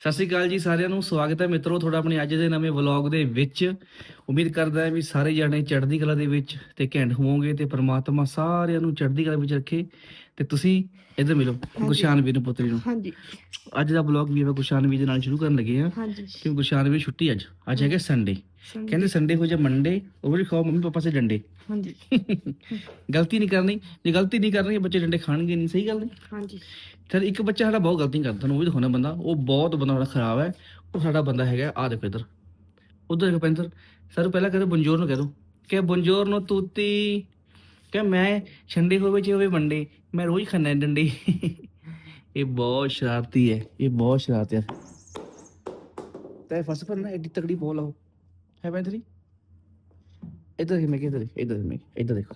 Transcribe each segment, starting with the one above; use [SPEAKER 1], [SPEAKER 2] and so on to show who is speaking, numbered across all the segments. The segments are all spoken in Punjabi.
[SPEAKER 1] ਸਤਿ ਸ਼੍ਰੀ ਅਕਾਲ ਜੀ ਸਾਰਿਆਂ ਨੂੰ ਸਵਾਗਤ ਹੈ ਮਿੱਤਰੋ ਤੁਹਾਡਾ ਆਪਣੇ ਅੱਜ ਦੇ ਨਵੇਂ ਵਲੌਗ ਦੇ ਵਿੱਚ। ਉਮੀਦ ਕਰਦਾ ਹਾਂ ਵੀ ਸਾਰੇ ਜਾਣੇ ਚੜ੍ਹਦੀ ਕਲਾ ਦੇ ਵਿੱਚ ਤੇ ਘੈਂਟ ਹੋਵੋਗੇ ਤੇ ਪ੍ਰਮਾਤਮਾ ਸਾਰਿਆਂ ਨੂੰ ਚੜ੍ਹਦੀ ਕਲਾ ਵਿੱਚ ਰੱਖੇ ਤੇ ਤੁਸੀਂ ਇੱਧਰ ਮਿਲੋ ਗੁਸ਼ਾਨ ਵੀਰ ਨੂੰ ਪੁੱਤਰੀ ਨੂੰ।
[SPEAKER 2] ਹਾਂਜੀ।
[SPEAKER 1] ਅੱਜ ਦਾ ਵਲੌਗ ਵੀ ਆਪਾਂ ਗੁਸ਼ਾਨ ਵੀਰ ਦੇ ਨਾਲ ਸ਼ੁਰੂ ਕਰਨ ਲੱਗੇ ਆ ਕਿਉਂਕਿ ਗੁਸ਼ਾਨ ਵੀਰ ਛੁੱਟੀ ਅੱਜ ਅੱਜ ਹੈਗਾ ਸੰਡੇ ਕਹਿੰਦੇ ਸੰਡੇ ਹੋ ਜਾ ਮੰਡੇ ਉਹ ਵੀ ਖਾਓ ਮੰਮੀ ਪਾਪਾ ਸੇ ਡੰਡੇ।
[SPEAKER 2] ਹਾਂਜੀ।
[SPEAKER 1] ਗਲਤੀ ਨਹੀਂ ਕਰਨੀ ਜੇ ਗਲਤੀ ਨਹੀਂ ਕਰਨੀ ਬੱਚੇ ਡੰਡੇ ਖਾਣਗੇ ਨਹੀਂ ਸਹੀ ਗੱਲ ਨਹੀਂ?
[SPEAKER 2] ਹਾਂਜੀ।
[SPEAKER 1] ਫਿਰ ਇੱਕ ਬੱਚਾ ਸਾਡਾ ਬਹੁਤ ਗਲਤੀ ਕਰਦਾ ਤੁਹਾਨੂੰ ਉਹ ਵੀ ਦਿਖਾਉਣਾ ਬੰਦਾ ਉਹ ਬਹੁਤ ਬੰਦਾ ਸਾਡਾ ਖਰਾਬ ਹੈ ਉਹ ਸਾਡਾ ਬੰਦਾ ਹੈਗਾ ਆ ਦੇਖੋ ਇੱਧਰ। ਉਧਰ ਦੇਖੋ ਪੈਂਤਰ ਸਰ ਪਹਿਲਾਂ ਕਹਿੰਦੇ ਬੁੰਜੋਰ ਨੂੰ ਕਹਿ ਦੋ ਕਿ ਬੁੰਜੋਰ ਨੂੰ ਤੂਤੀ ਕਿ ਮੈਂ ਛੰਡੇ ਹੋਵੇ ਜੇ ਹੋਵੇ ਮੰਡੇ ਮੈਂ ਰੋਜ਼ ਖਾਣਾ ਡੰਡੇ। ਇਹ ਬਹੁਤ ਸ਼ਰਾਰਤੀ ਹੈ ਇਹ ਬਹੁਤ ਸ਼ਰਾਰਤੀ ਹੈ। ਤੇ ਫਸ ਪਰ ਨਾ ਐਡੀ ਤਕੜੀ ਬੋਲ ਆਓ ਇੱਧਰ ਮੈਂ ਇੱਧਰ ਮੈਂ ਇੱਧਰ ਦੇਖੋ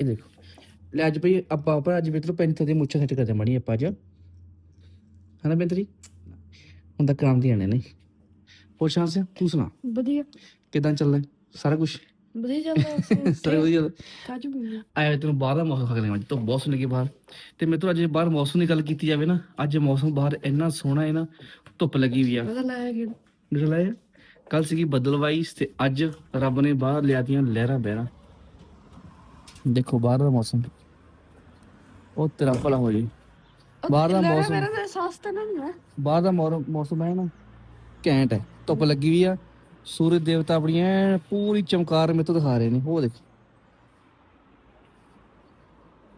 [SPEAKER 1] ਇਹ ਦੇਖੋ ਲੈ ਅੱਜ ਭਈ ਆਪਾਂ ਆਪਾਂ ਅੱਜ ਮਿੱਤਰੋ ਪੈਂਥਰ ਦੇ ਮੁੱਛਾਂ ਸੈੱਟ ਕਰਦੇ ਮਣੀ ਆਪਾਂ ਅੱਜ। ਹਨਾ ਪੈਂਥਰੀ ਹੁਣ ਤਾਂ ਕੰਮ ਦੀ ਆਣੇ ਨਹੀਂ। ਹੋਰ ਸ਼ਾਂਸ ਤੂੰ ਸੁਣਾ।
[SPEAKER 2] ਵਧੀਆ।
[SPEAKER 1] ਕਿਦਾਂ ਚੱਲਦਾ? ਸਾਰਾ ਕੁਝ
[SPEAKER 2] ਵਧੀਆ ਚੱਲਦਾ
[SPEAKER 1] ਸਾਰੇ ਵਧੀਆ?
[SPEAKER 2] ਕਾਜੂ
[SPEAKER 1] ਆਇਆ ਤੈਨੂੰ ਬਾਹਰ ਦਾ ਮੌਸਮ ਖਾ ਕੇ ਅੱਜ ਤੋਂ ਬਹੁਤ ਸੋਹਣੀ ਲੱਗੀ ਬਾਹਰ। ਤੇ ਮਿੱਤਰੋ ਅੱਜ ਬਾਹਰ ਮੌਸਮ ਦੀ ਗੱਲ ਕੀਤੀ ਜਾਵੇ ਨਾ ਅੱਜ ਮੌਸਮ ਬਾਹਰ ਇੰਨਾ ਸੋਹਣਾ ਹੈ ਨਾ ਧੁੱਪ ਲੱਗੀ ਹੋਈ ਆ।
[SPEAKER 2] ਪਤਾ ਲਾਇਆ ਕਿ
[SPEAKER 1] ਨਿਕਲ ਆਇਆ ਕੱਲ ਸੀਗੀ ਬੱਦਲਵਾਈ ਤੇ ਅੱਜ ਰੱਬ ਨੇ ਬਾਹਰ ਲਿਆਤੀਆਂ ਲਹਿਰਾਂ ਬਹਿਰਾਂ। ਦੇਖੋ ਬਾਹਰ ਦਾ ਮੌਸਮ। ਉਹ ਤੇਰਾ ਭਲਾ ਹੋ ਜੀ। ਬਾਹਰ ਦਾ ਮੌਸਮ
[SPEAKER 2] ਮੇਰਾ ਤਾਂ ਅਹਿਸਾਸ ਤਾਂ ਨਹੀਂ ਹੈ
[SPEAKER 1] ਬਾਹਰ ਦਾ ਮੌਸਮ ਹੈ ਨਾ ਘੈਂਟ ਹੈ। ਧੁੱਪ ਲੱਗੀ ਵੀ ਆ। ਸੂਰਜ ਦੇਵਤਾ ਆਪਣੀ ਪੂਰੀ ਚਮਕਾਰ ਮੇਰੇ ਤੋਂ ਦਿਖਾ ਰਹੇ ਨੇ। ਉਹ ਦੇਖ।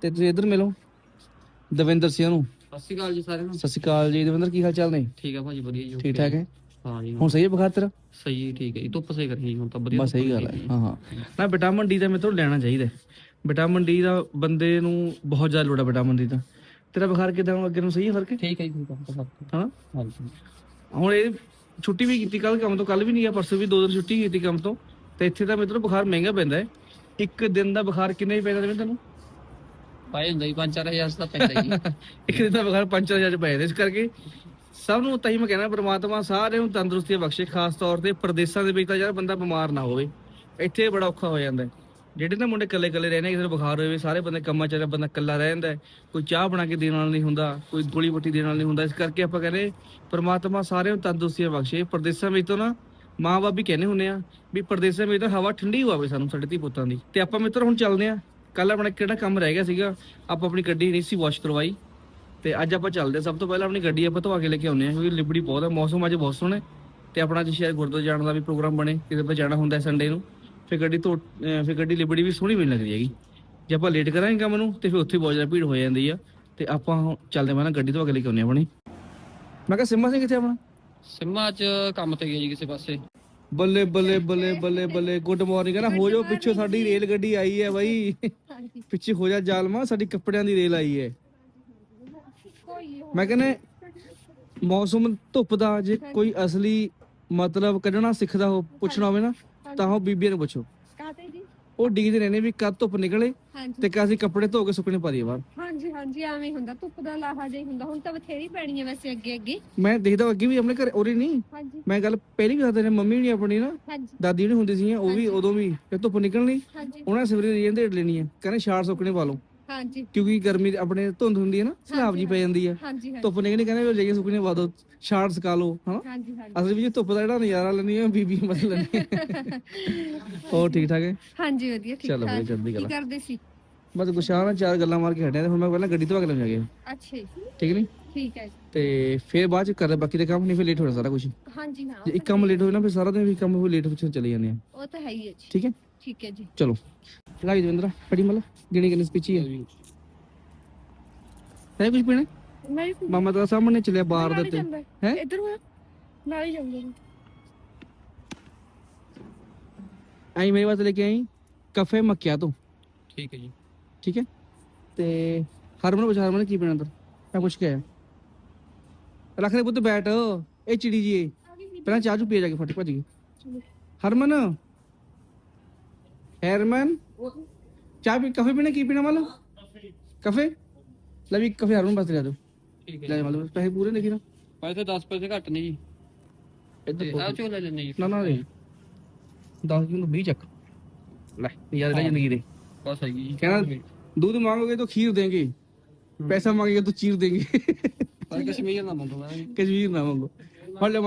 [SPEAKER 1] ਤੇ ਤੁਸੀਂ ਇੱਧਰ ਮਿਲੋ। ਦਵਿੰਦਰ ਸਿੰਘ ਨੂੰ
[SPEAKER 3] ਸਤਿ ਸ਼੍ਰੀ ਅਕਾਲ ਜੀ ਸਾਰਿਆਂ ਨੂੰ।
[SPEAKER 1] ਸਤਿ ਸ਼੍ਰੀ ਅਕਾਲ ਜੀ। ਦਵਿੰਦਰ ਕੀ ਹਾਲ ਚਾਲ ਨੇ?
[SPEAKER 3] ਠੀਕ ਆ ਭਾਜੀ ਵਧੀਆ ਜੀ
[SPEAKER 1] ਠੀਕ ਠਾਕ ਹੈ?
[SPEAKER 3] ਹਾਂ ਜੀ
[SPEAKER 1] ਹੁਣ ਸਹੀ ਹੈ ਬੁਖਾਰ ਤੇਰਾ
[SPEAKER 3] ਸਹੀ ਠੀਕ ਹੈ ਜੀ। ਧੁੱਪ ਸੇ ਕਰੀ ਹੁਣ ਤਾਂ ਵਧੀਆ
[SPEAKER 1] ਬਸ ਸਹੀ ਗੱਲ ਹੈ। ਹਾਂ। ਹਾਂ ਨਾ ਵਿਟਾਮਿਨ ਡੀ ਦਾ ਮੇਰੇ ਤੋਂ ਲੈਣਾ ਚਾਹੀਦਾ ਹੈ। ਵਿਟਾਮਿਨ ਡੀ ਦਾ ਬੰਦੇ ਨੂੰ ਬਹੁਤ ਜ਼ਿਆਦਾ ਲੋੜ ਹੈ ਵਿਟਾਮਿਨ ਡੀ ਦਾ ਤੇਰਾ ਬੁਖਾਰ ਕਿਦਾਂ ਅੱਗੇ ਨੂੰ ਸਹੀ ਹੈ ਫ਼ਰਕ? ਹੈ
[SPEAKER 3] ਠੀਕ ਹੈ ਜੀ ਠੀਕ ਸਭ
[SPEAKER 1] ਹਾਂ।
[SPEAKER 3] ਹਾਂਜੀ।
[SPEAKER 1] ਹੁਣ ਇਹ ਛੁੱਟੀ ਵੀ ਕੀਤੀ ਕੱਲ ਕੰਮ ਤੋਂ ਕੱਲ ਵੀ ਨਹੀਂ ਗਿਆ ਪਰਸੋਂ ਵੀ ਦੋ ਦਿਨ ਛੁੱਟੀ ਕੀਤੀ ਕੰਮ ਤੋਂ। ਤੇ ਇੱਥੇ ਤਾਂ ਮੇਰੇ ਬੁਖਾਰ ਮਹਿੰਗਾ ਪੈਂਦਾ ਹੈ। ਇੱਕ ਦਿਨ ਦਾ ਬੁਖਾਰ ਕਿੰਨੇ ਹੀ ਪੈਂਦਾ ਜਿਵੇਂ ਤੈਨੂੰ?
[SPEAKER 3] ਪਾਏ ਹੁੰਦਾ ਜੀ 5-4000 ਦਾ ਪੈਂਦਾ ਜੀ
[SPEAKER 1] ਇੱਕ ਦਿਨ ਦਾ ਬੁਖਾਰ 5000 ਚ ਪੈ ਜਾਂਦਾ। ਇਸ ਕਰਕੇ ਸਭ ਨੂੰ ਤਾਂ ਹੀ ਮੈਂ ਕਹਿਣਾ ਪ੍ਰਮਾਤਮਾ ਸਾਰਿਆਂ ਨੂੰ ਤੰਦਰੁਸਤੀ ਬਖਸ਼ੇ, ਖਾਸ ਤੌਰ ਤੇ ਪ੍ਰਦੇਸ਼ਾਂ ਦੇ ਵਿੱਚ ਤਾਂ ਯਾਰ ਬੰਦਾ ਬਿਮਾਰ ਨਾ ਹੋਵੇ। ਇੱਥੇ ਬੜਾ ਔਖਾ ਹੋ ਜਾਂਦਾ ਹੈ। ਜਿਹੜੇ ਨਾ ਮੁੰਡੇ ਇਕੱਲੇ ਇਕੱਲੇ ਰਹਿੰਦੇ ਕਿਸੇ ਨੂੰ ਬੁਖਾਰ ਹੋਵੇ, ਸਾਰੇ ਬੰਦੇ ਕੰਮਾਂ ਚ ਬੰਦਾ ਇਕੱਲਾ ਰਹਿ ਜਾਂਦਾ ਕੋਈ ਚਾਹ ਬਣਾ ਕੇ ਦੇਣ ਨਾਲ ਨਹੀਂ ਹੁੰਦਾ, ਕੋਈ ਗੋਲੀ ਬੱਟੀ ਦੇਣ ਵਾਲਾ ਨਹੀਂ ਹੁੰਦਾ। ਇਸ ਕਰਕੇ ਆਪਾਂ ਕਹਿੰਦੇ ਪ੍ਰਮਾਤਮਾ ਸਾਰਿਆਂ ਨੂੰ ਤੰਦਰੁਸਤੀ ਬਖਸ਼ੇ। ਪ੍ਰਦੇਸ਼ਾਂ ਵਿੱਚ ਤੋਂ ਨਾ ਮਾਂ-ਬਾਪ ਵੀ ਕਹਿੰਦੇ ਹੁੰਦੇ ਆ ਵੀ ਪ੍ਰਦੇਸ਼ਾਂ ਵਿੱਚ ਤਾਂ ਹਵਾ ਠੰਡੀ ਹੋਵੇ ਸਾਨੂੰ, ਸਾਡੇ ਧੀ ਪੁੱਤਾਂ ਦੀ। ਤੇ ਆਪਾਂ ਮਿੱਤਰ ਹੁਣ ਚੱਲਦੇ ਆ। ਕੱਲ ਆਪਣਾ ਕਿਹੜਾ ਕੰਮ ਰਹਿ ਗਿਆ ਸੀਗਾ, ਆਪਾਂ ਆਪਣੀ ਗੱਡੀ ਨਹੀਂ ਸੀ ਵਾਸ਼ ਕਰਵਾਈ। ਤੇ ਅੱਜ ਆਪਾਂ ਚੱਲਦੇ ਹਾਂ। ਸਭ ਤੋਂ ਪਹਿਲਾਂ ਆਪਣੀ ਗੱਡੀ ਆਪਾਂ ਧਵਾ ਕੇ ਲੈ ਕੇ ਆਉਂਦੇ ਆ ਕਿਉਂਕਿ ਲਿਬੜੀ ਬਹੁਤ ਹੈ ਮੌਸਮ ਅੱਜ ਬਹੁਤ ਸੋਹਣਾ ਹੈ। ਤੇ ਆਪਣਾ ਅੱਜ ਸ਼ਾਇਦ ਗੁਰਦੁਆਰੇ ਜਾਣ ਦਾ ਵੀ ਪ੍ਰੋਗਰਾਮ ਬਣੇ ਕਿਤੇ ਆਪਾਂ ਜਾਣਾ ਹੁੰਦਾ ਸੰਡੇ ਨੂੰ। ਫਿਰ ਗੱਡੀ ਤੋਂ ਅਹ ਫਿਰ ਗੱਡੀ ਲਿਬੜੀ ਵੀ ਸੋਹਣੀ ਮਿਲਣ ਲੱਗਦੀ ਹੈਗੀ। ਜੇ ਆਪਾਂ ਲੇਟ ਕਰਾਂਗੇ ਕੰਮ ਨੂੰ ਤੇ ਫਿਰ ਉੱਥੇ ਬਹੁਤ ਜ਼ਿਆਦਾ ਭੀੜ ਹੋ ਜਾਂਦੀ ਆ। ਤੇ ਆਪਾਂ ਹੁਣ ਚੱਲਦੇ ਹਾਂ ਨਾ ਗੱਡੀ ਧਵਾ ਕੇ ਲੈ ਕੇ ਆਉਂਦੇ ਆ ਆਪਣੀ। ਮੈਂ ਕਿਹਾ ਸਿੰਮਾ ਸਿੰਘ ਕਿੱਥੇ ਆਪਣਾ?
[SPEAKER 3] ਸਿੰਮਾ ਅੱਜ ਕੰਮ ਤੇ ਗਿਆ ਜੀ ਕਿਸੇ ਪਾਸੇ।
[SPEAKER 1] ਬੱਲੇ ਬੱਲੇ ਬੱਲੇ ਬੱਲੇ ਬੱਲੇ ਗੁੱਡ ਮਾਰਨਿੰਗ ਨਾ ਹੋ ਜਾਓ ਪਿੱਛੋਂ ਸਾਡੀ ਰੇਲ ਗੱਡੀ ਆਈ ਹੈ ਬਾਈ। ਪਿੱਛੇ ਹੋ ਜਾ ਜਾਲਮਾ ਸਾਡੀ ਕੱਪੜਿਆਂ ਦੀ ਰੇਲ ਆਈ ਹੈ। ਮੈਂ ਕਹਿੰਦਾ ਮੌਸਮ ਧੁੱਪ ਦਾ ਜੇ ਕੋਈ ਅਸਲੀ ਮਤਲਬ ਕੱਢਣਾ ਸਿੱਖਦਾ ਹੋ ਪੁੱਛਣਾ ਹੋਵੇ ਨਾ ਤਾਂ ਉਹ ਬੀਬੀਆਂ ਨੂੰ ਪੁੱਛੋ।
[SPEAKER 2] ਕਾਤੇ ਜੀ?
[SPEAKER 1] ਉਹ ਡਿੱਗਦੇ ਰਹਿੰਦੇ ਵੀ ਕਦ ਧੁੱਪ ਨਿਕਲੇ
[SPEAKER 2] ਹਾਂਜੀ।
[SPEAKER 1] ਤੇ ਅਸੀਂ ਕੱਪੜੇ ਧੋ ਕੇ ਸੁੱਕਣੇ ਪਾ ਦਈਏ ਬਾਹਰ।
[SPEAKER 2] ਹਾਂਜੀ ਹਾਂਜੀ ਐਵੇਂ ਹੁੰਦਾ ਧੁੱਪ ਦਾ ਲਾਹਾ ਜਿਹਾ ਹੀ ਹੁੰਦਾ ਹੁਣ ਤਾਂ ਬਥੇਰੀ ਪੈਣੀ ਹੈ ਵੈਸੇ ਅੱਗੇ ਅੱਗੇ।
[SPEAKER 1] ਮੈਂ ਦੇਖਦਾ ਅੱਗੇ ਵੀ ਆਪਣੇ ਘਰ ਉਰੇ ਨਹੀਂ।
[SPEAKER 2] ਹਾਂਜੀ।
[SPEAKER 1] ਮੈਂ ਗੱਲ ਪਹਿਲੀ ਵੀ ਦੱਸਦੇ ਨੇ ਮੰਮੀ ਨਹੀਂ ਆਪਣੀ ਨਾ
[SPEAKER 2] ਹਾਂਜੀ।
[SPEAKER 1] ਦਾਦੀ ਨਹੀਂ ਹੁੰਦੀ ਸੀ ਉਹ ਵੀ ਉਦੋਂ ਵੀ ਤੇ ਧੁੱਪ ਨਿਕਲਣੀ
[SPEAKER 2] ਹਾਂਜੀ।
[SPEAKER 1] ਉਹਨਾਂ ਸਵੇਰੇ ਰੇਨ ਦੇ ਲੈਣੀ ਹੈ ਕਹਿੰਦੇ ਸ਼ਾਰਟ ਸੁੱਕਣੇ ਪਾ ਲਓ।
[SPEAKER 2] ਹਾਂਜੀ।
[SPEAKER 1] ਕਿਉਂਕਿ ਗਰਮੀ ਆਪਣੇ ਧੁੰਦ ਹੁੰਦੀ ਹੈ ਨਾ ਸਲਾਬ ਜੀ ਪੈ ਜਾਂਦੀ ਹੈ।
[SPEAKER 2] ਹਾਂਜੀ ਹਾਂਜੀ।
[SPEAKER 1] ਧੁੱਪ ਨਿਕਲਣੀ ਕਹਿੰਦੇ ਵੀ ਜੇ ਸੁੱਕਣੇ ਦਿਓ ਸ਼ਾਰਟ ਸਕਾ ਲਓ ਹਨਾ?
[SPEAKER 2] ਹਾਂਜੀ ਹਾਂਜੀ।
[SPEAKER 1] ਅਸਲ ਵਿੱਚ ਧੁੱਪ ਦਾ ਜਿਹੜਾ ਨਜ਼ਾਰਾ ਲੈਣੀ ਹੈ ਬੀਬੀ ਮਤ ਲੈਣੀ ਹੈ। ਹੋਰ ਠੀਕ ਠਾਕ ਹੈ?
[SPEAKER 2] ਹਾਂਜੀ ਵਧੀਆ ਠੀਕ
[SPEAKER 1] ਚਲੋ
[SPEAKER 2] ਠਾਕ।
[SPEAKER 1] ਚੜ੍ਹਦੀ
[SPEAKER 2] ਕੀ
[SPEAKER 1] ਕਲਾ
[SPEAKER 2] ਕਰਦੇ ਸੀ?
[SPEAKER 1] ਬਸ ਗੁਸ਼ਾਨ ਨਾਲ ਚਾਰ ਗੱਲਾਂ ਮਾਰ ਕੇ ਹਟਿਆ ਤੇ ਹੁਣ ਮੈਂ ਪਹਿਲਾਂ ਗੱਡੀ ਤੋਂ ਅਗਲੇ ਜਾਗੇ
[SPEAKER 2] ਅੱਛਾ ਜੀ,
[SPEAKER 1] ਠੀਕ ਨਹੀਂ?
[SPEAKER 2] ਠੀਕ ਹੈ ਜੀ।
[SPEAKER 1] ਤੇ ਫਿਰ ਬਾਅਦ ਚ ਕਰ ਬਾਕੀ ਦੇ ਕੰਮ ਨਹੀਂ ਫਿਰ ਲੇਟ ਹੋਣਾ ਸਾਰਾ ਕੁਝ ਜੇ
[SPEAKER 2] ਹਾਂਜੀ ਹਾਂ।
[SPEAKER 1] ਇੱਕ ਕੰਮ ਲੇਟ ਹੋਵੇ ਨਾ ਫਿਰ ਸਾਰਾ ਦਿਨ ਵੀ ਕੰਮ ਵੀ ਲੇਟ ਪਿੱਛੇ ਚਲੇ ਜਾਂਦੇ ਆ।
[SPEAKER 2] ਉਹ ਤਾਂ ਹੈ ਹੀ ਹੈ ਜੀ।
[SPEAKER 1] ਠੀਕ ਹੈ?
[SPEAKER 2] ਠੀਕ ਹੈ ਜੀ।
[SPEAKER 1] ਚਲੋ। ਲਾਈ ਦਵਿੰਦਰ ਫੜੀ ਮਲ ਗਿਣੀ ਗਿਣੀ ਸਪੀਚੀ ਹੈ ਹੈ ਕੁਝ ਪੀਣਾ?
[SPEAKER 2] ਮੈਂ ਵੀ
[SPEAKER 1] ਮਾਮਾ ਤਾਂ ਸਾਹਮਣੇ ਚੱਲਿਆ ਬਾਹਰ ਦੇ
[SPEAKER 2] ਨਾਲ ਹੀ
[SPEAKER 1] ਤੇ
[SPEAKER 2] ਜਾਂਦਾ
[SPEAKER 1] ਹੈ।
[SPEAKER 2] ਇੱਧਰ ਹੋਇਆ। ਨਾਲ ਹੀ ਜਾਂਦਾ ਜੀ।
[SPEAKER 1] ਆਈ ਮੇਰੇ ਵਾਸਤੇ ਲੈ ਕੇ ਆਈ ਕਫੇ ਮੱਕਿਆ ਤੋਂ।
[SPEAKER 3] ਠੀਕ ਹੈ ਜੀ।
[SPEAKER 1] ਠੀਕ ਹੈ? ਤੇ ਹਰਮਨ ਪੁੱਛ ਹਰਮਨ ਕੀ ਪੀਣਾ ਅੰਦਰ? ਮੈਂ ਪੁੱਛ ਕੇ ਆਇਆ। ਰੱਖ ਦੇ ਪੁੱਤ ਬੈਠ ਇਹ ਚਿੜੀ ਜੀ। ਪਹਿਲਾਂ ਚਾਹ ਚੂ ਪੀ ਜਾ ਕੇ ਫਟ ਭੱਜ ਗਈ। ਹਰਮਨ। ਹਰਮਨ ਚਾਹ ਪੀ ਕਫੇ ਪੀਣਾ ਕੀ ਪੀਣਾ ਵਾਲਾ ਕਫੇ ਲੈ ਵੀ ਕਫੇ ਹਰਮਨ ਬਸ ਲੈ ਦੋ
[SPEAKER 3] ਠੀਕ ਹੈ
[SPEAKER 1] ਲੈ ਵਾਲਾ ਪੈਸੇ ਪੂਰੇ ਲਿਖੀ ਨਾ
[SPEAKER 3] ਪੈਸੇ 10 ਪੈਸੇ ਘੱਟ ਨੇ ਜੀ
[SPEAKER 1] ਇੱਧਰ
[SPEAKER 3] ਤੇ ਆ ਚੋ ਲੈ ਲੈਣੇ ਜੀ
[SPEAKER 1] ਨਾ ਨਾ ਦੇ 10 ਨੂੰ 20 ਚੱਕ ਲੈ ਯਾਰ ਲੈ ਜ਼ਿੰਦਗੀ ਦੇ
[SPEAKER 3] ਬਸ ਹੈਗੀ ਜੀ
[SPEAKER 1] कहना दूध मांगोगे तो खीर देंगे पैसा मांगेगे तो चीर देंगे
[SPEAKER 3] ਪਰ ਕਸ਼ਮੀਰ ਨਾ ਮੰਗੋ ਮੈਂ
[SPEAKER 1] कश्मीर ना मांगो ਫੜ ਲਿਆ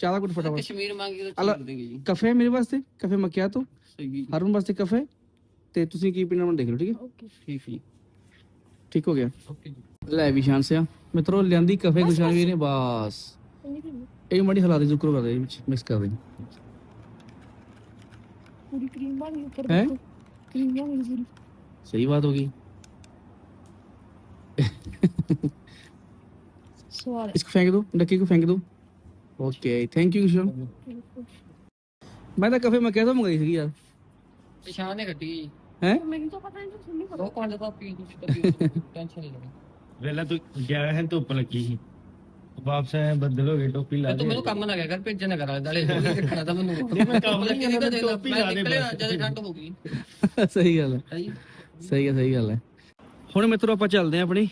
[SPEAKER 1] ਮਦਦ ਚਾਹ ਦਾ ਕੁਟ ਫਟਾਫਟ
[SPEAKER 3] ਕਸ਼ਮੀਰ ਮੰਗੀ ਤਾਂ
[SPEAKER 1] ਅਲਾ-
[SPEAKER 3] ਠੀਕ ਦੇਗੇ ਜੀ
[SPEAKER 1] ਕਫੇ ਮੇਰੇ ਵਾਸਤੇ ਕਫੇ ਮਕਿਆਤੋ
[SPEAKER 3] ਸਹੀ
[SPEAKER 1] ਹਰਮਨ ਵਾਸਤੇ ਕਫੇ ਤੇ ਤੁਸੀਂ ਕੀ ਪੀਣਾ ਮੈਨੂੰ ਦੇਖ ਲਓ ਠੀਕ ਹੈ
[SPEAKER 2] ਓਕੇ
[SPEAKER 3] ਠੀਕ ਜੀ
[SPEAKER 1] ਠੀਕ ਹੋ ਗਿਆ
[SPEAKER 3] ਓਕੇ ਜੀ
[SPEAKER 1] ਲੈ ਵੀ ਸ਼ਾਨ ਸਿਆ ਮਿੱਤਰੋ ਲਿਆਂਦੀ ਕਫੇ ਗੁਸ਼ਾਨ ਵੀਰ ਨੇ ਬਾਸ ਇਹ ਮੜੀ ਹਲਾ ਦੇ ਜ਼ੁਕਰ ਕਰ ਦੇ ਵਿੱਚ ਮਿਕਸ ਕਰ ਦੇ
[SPEAKER 2] ਪੂਰੀ ਕਰੀਮ ਬਣ ਗਈ ਉੱਪਰ
[SPEAKER 1] ਹੈਂ?
[SPEAKER 2] ਕਰੀਮ ਬਣ ਗਈ ਪੂਰੀ
[SPEAKER 1] ਸਹੀ ਬਾਤ ਹੋ ਗਈ
[SPEAKER 2] ਸਵਾਦ
[SPEAKER 1] इसको फेंक दो डक्की को फेंक दो ਓਕੇ ਥੈਂਕ ਯੂ ਕਿਸ਼ਨ ਮੈਂ ਤਾਂ ਕਫੇ ਮੈਂ ਕਿਹਦਾ ਮੰਗਾਈ ਸੀਗੀ ਯਾਰ।
[SPEAKER 3] ਪਛਾਣ ਨੇ ਕੱਢੀ ਜੀ
[SPEAKER 1] ਹੈ?
[SPEAKER 2] ਮੈਨੂੰ ਤਾਂ ਪਤਾ ਨਹੀਂ ਸੁਣੀ
[SPEAKER 3] ਦੋ ਪੰਜ ਦਾ ਪੀ ਦੀ ਟੈਨਸ਼ਨ ਨਹੀਂ ਲੈਣੀ।
[SPEAKER 4] ਵੇਲਾ ਤੂੰ ਗਿਆ ਹੈ ਧੁੱਪ ਲੱਗੀ ਸੀ। ਵਾਪਸ ਆਇਆ ਬੱਦਲ ਹੋ ਗਏ ਟੋਪੀ ਲਾ
[SPEAKER 3] ਤੂੰ ਮੈਨੂੰ ਕੰਮ ਨਾ ਕਰ ਭੇਜਿਆ ਨਾ ਨਾਲੇ ਰੱਖਣਾ ਤਾਂ ਮੈਨੂੰ।
[SPEAKER 4] ਮੈਂ ਕੰਮ ਨਹੀਂ ਟੋਪੀ ਲਾ ਦੇ
[SPEAKER 3] ਜਦ ਠੰਡ ਹੋ ਗਈ।
[SPEAKER 1] ਸਹੀ ਗੱਲ ਹੈ। ਹੁਣ ਮਿੱਤਰੋ ਆਪਾਂ ਚੱਲਦੇ ਆਂ ਆਪਣੀ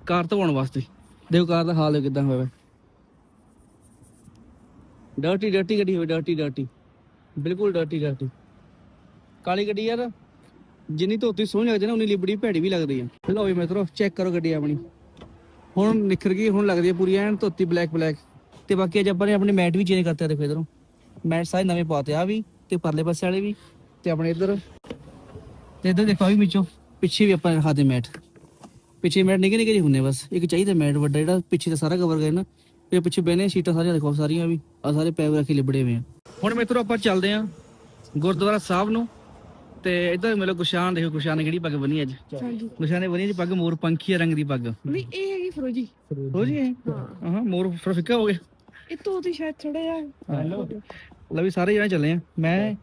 [SPEAKER 1] ਕਾਰ ਧਵਾਉਣ ਵਾਸਤੇ। ਦੇਖੋ ਕਾਰ ਦਾ ਹਾਲ ਕਿਦਾਂ ਹੋਇਆ ਡਰਟੀ ਡਰਟੀ ਗੱਡੀ ਹੋਈ ਡਰਟੀ ਡਰਟੀ ਬਿਲਕੁਲ ਡਰਟੀ ਡਰਟੀ ਕਾਲੀ ਗੱਡੀ ਯਾਰ, ਜਿੰਨੀ ਧੋਤੀ ਸੋਹਣੀ ਲੱਗਦੀ ਨਾ, ਉਨੀ ਲਿਬੜੀ ਭੈੜੀ ਵੀ ਲੱਗਦੀ ਆ। ਲਓ ਵੀ ਮਿੱਤਰੋ ਚੈੱਕ ਕਰੋ ਗੱਡੀ ਆਪਣੀ। ਹੁਣ ਨਿਖਰ ਗਈ, ਹੁਣ ਲੱਗਦੀ ਹੈ ਪੂਰੀ ਐਨ ਧੋਤੀ ਬਲੈਕ ਬਲੈਕ ਤੇ ਬਾਕੀ ਅੱਜ ਆਪਾਂ ਨੇ ਆਪਣੇ ਮੈਟ ਵੀ ਚੇਂਜ ਕਰਤੇ ਆ, ਦੇਖੋ ਮੈਟ ਸਾਰੇ ਨਵੇਂ ਪਾਤੇ ਆ ਵੀ, ਤੇ ਪਰਲੇ ਪਾਸੇ ਵਾਲੇ ਵੀ, ਤੇ ਆਪਣੇ ਇੱਧਰ। ਤੇ ਇੱਧਰ ਦੇਖੋ ਆ ਵੀ ਵਿੱਚੋਂ ਪਿੱਛੇ ਵੀ ਆਪਾਂ ਰਖਾਤੇ ਮੈਟ। ਪਿੱਛੇ ਮੈਟ ਨਿੱਕੇ ਨਿੱਕੇ ਜਿਹੇ ਹੁੰਦੇ ਬਸ। ਇੱਕ ਚਾਹੀਦਾ ਮੈਟ ਵੱਡਾ ਜਿਹੜਾ ਪਿੱਛੇ ਦਾ ਸਾਰਾ ਕਵਰ ਕਰੇ ਨਾ ਇਹ ਪਿੱਛੇ ਬਹਿਨੇ ਸੀਟਾਂ ਸਾਰੀਆਂ ਦੇਖੋ ਸਾਰੀਆਂ ਵੀ। ਆ ਸਾਰੇ ਪੈਰ ਰੱਖੀ ਲਿਬੜੇ ਹੋਏ ਆ। ਹੁਣ ਮਿੱਤਰੋ ਆਪਾਂ ਚੱਲਦੇ ਆ ਗੁਰਦੁਆਰਾ ਸਾਹਿਬ ਨੂੰ। ਤੇ ਇਧਰ ਮਿਲੋ ਗੁਸ਼ਾਨ ਦੇਖੋ ਗੁਸ਼ਾਨ ਨੇ ਕਿਹੜੀ ਪੱਗ ਬੰਨੀ ਅੱਜ।
[SPEAKER 2] ਹਾਂਜੀ।
[SPEAKER 1] ਗੁਸ਼ਾਨ ਨੇ ਬੰਨੀ ਜੀ ਪੱਗ ਮੋਰ ਪੰਖੀ ਰੰਗ ਦੀ ਪੱਗ।
[SPEAKER 2] ਨਹੀਂ ਇਹ ਹੈਗੀ ਫਰੋਜੀ।
[SPEAKER 1] ਹੋ ਜੀ ਇਹ? ਹਾਂ। ਮੋਰ ਫਿੱਕਾ ਹੋ ਗਿਆ।
[SPEAKER 2] ਇਹ ਤੋਂ ਦੀ ਸ਼ਾਇਦ ਥੋੜਾ ਜਿਹਾ।
[SPEAKER 1] ਹੈਲੋ ਲੈ ਵੀ ਸਾਰੇ ਜਣੇ ਚੱਲੇ ਆ। ਮੈਂ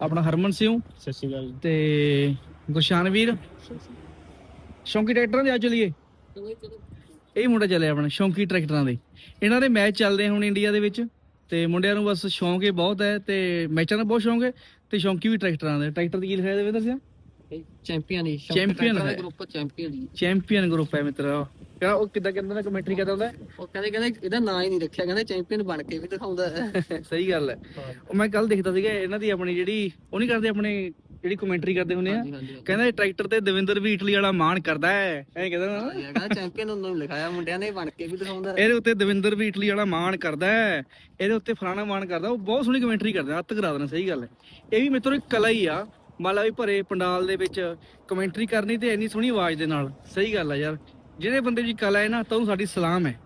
[SPEAKER 1] ਆਪਣਾ ਹਰਮਨ ਸਿੰਘ।
[SPEAKER 4] ਸਤਿ ਸ਼੍ਰੀ ਅਕਾਲ
[SPEAKER 1] ਤੇ ਗੁਸ਼ਾਨ ਵੀਰ। ਸ਼ੌਂਕੀ ਟਰੈਕਟਰਾਂ ਦੇ ਆ ਚਲੀਏ। ਇਹ ਮੁੰਡਾ ਚੱਲਿਆ ਆਪਣਾ ਸ਼ੌਂਕੀ ਟਰੈਕਟਰਾਂ ਦੇ। ਇਹਨਾਂ ਦੇ ਮੈਚ ਚੱਲਦੇ ਹੁਣ ਇੰਡੀਆ ਦੇ ਵਿੱਚ ਤੇ ਮੁੰਡਿਆਂ ਨੂੰ ਬਸ ਸ਼ੌਂਕ ਇਹ ਬਹੁਤ ਹੈ ਤੇ ਮੈਚਾਂ ਦਾ ਬਹੁਤ ਸ਼ੌਂਕ ਹੈ ਤੇ ਸ਼ੌਂਕੀ ਵੀ ਟਰੈਕਟਰਾਂ ਦੇ। ਟਰੈਕਟਰ ਦੀ ਕੀ ਲਿਖਿਆ ਦੇਵੇ ਦੱਸਿਆ?
[SPEAKER 3] ਚੈਂਪੀਅਨ ਹੀ
[SPEAKER 1] Champion ਹੈ।
[SPEAKER 3] ਗਰੁੱਪ ਚੈਂਪੀਅਨ
[SPEAKER 1] ਚੈਂਪੀਅਨ ਗਰੁੱਪ ਹੈ ਮਿੱਤਰਾ। ਕਹਿੰਦਾ ਉਹ ਕਿੱਦਾਂ ਕਹਿੰਦਾ ਨਾ ਕਮੈਂਟਰੀ ਕਰਦਾ ਹੁੰਦਾ
[SPEAKER 3] ਉਹ ਕਹਿੰਦੇ ਕਹਿੰਦੇ ਇਹਦਾ ਨਾਂ ਹੀ ਨਹੀਂ ਰੱਖਿਆ ਕਹਿੰਦੇ ਚੈਂਪੀਅਨ ਬਣ ਕੇ ਵੀ ਦਿਖਾਉਂਦਾ। ਹੈ
[SPEAKER 1] ਸਹੀ ਗੱਲ ਹੈ। ਉਹ ਮੈਂ ਕੱਲ ਦੇਖਦਾ ਸੀਗਾ ਇਹਨਾਂ ਦੀ ਆਪਣੀ ਜਿਹੜੀ ਉਹ ਨਹੀਂ ਕਰਦੇ ਆਪਣੇ ਜਿਹੜੀ ਕਮੈਂਟਰੀ ਕਰਦੇ ਹੁੰਦੇ ਆ।
[SPEAKER 3] ਹਾਂਜੀ ਹਾਂਜੀ
[SPEAKER 1] ਕਹਿੰਦਾ ਇਹ ਟਰੈਕਟਰ ਤੇ ਦਵਿੰਦਰ ਵੀ ਇਟਲੀ ਵਾਲਾ ਮਾਣ ਕਰਦਾ ਹੈ। ਐਂ ਕਹਿੰਦਾ ਨਾ।
[SPEAKER 3] ਕਹਿੰਦਾ ਚੈਂਪੀਅਨ ਉਹਨੂੰ ਲਿਖਾਇਆ ਮੁੰਡਿਆਂ ਨੇ ਬਣ ਕੇ ਵੀ ਦਿਖਾਉਂਦਾ
[SPEAKER 1] ਇਹਦੇ ਉੱਤੇ ਦਵਿੰਦਰ ਵੀ ਇਟਲੀ ਵਾਲਾ ਮਾਣ ਕਰਦਾ ਹੈ। ਇਹਦੇ ਉੱਤੇ ਫਲਾਣਾ ਮਾਣ ਕਰਦਾ ਉਹ ਬਹੁਤ ਸੋਹਣੀ ਕਮੈਂਟਰੀ ਕਰਦਾ ਹੱਥ ਕਰਾ ਦੇਣਾ ਸਹੀ ਗੱਲ ਹੈ। ਇਹ ਵੀ ਮਿੱਤਰੋ ਇੱਕ ਕਲਾ ਹੀ ਆ ਮੰਨ ਲਾ ਵੀ ਭਰੇ ਪੰਡਾਲ ਦੇ ਵਿੱਚ ਕਮੈਂਟਰੀ ਕਰਨੀ ਤੇ ਇੰਨੀ ਸੋਹਣੀ ਆਵਾਜ਼ ਦੇ ਨਾਲ ਸਹੀ ਗੱਲ ਆ ਯਾਰ। ਜਿਹੜੇ ਬੰਦੇ ਦੀ ਕਲਾ ਹੈ ਨਾ ਤਾਂ ਉਹਨੂੰ ਸਾਡੀ ਸਲਾਮ ਹੈ।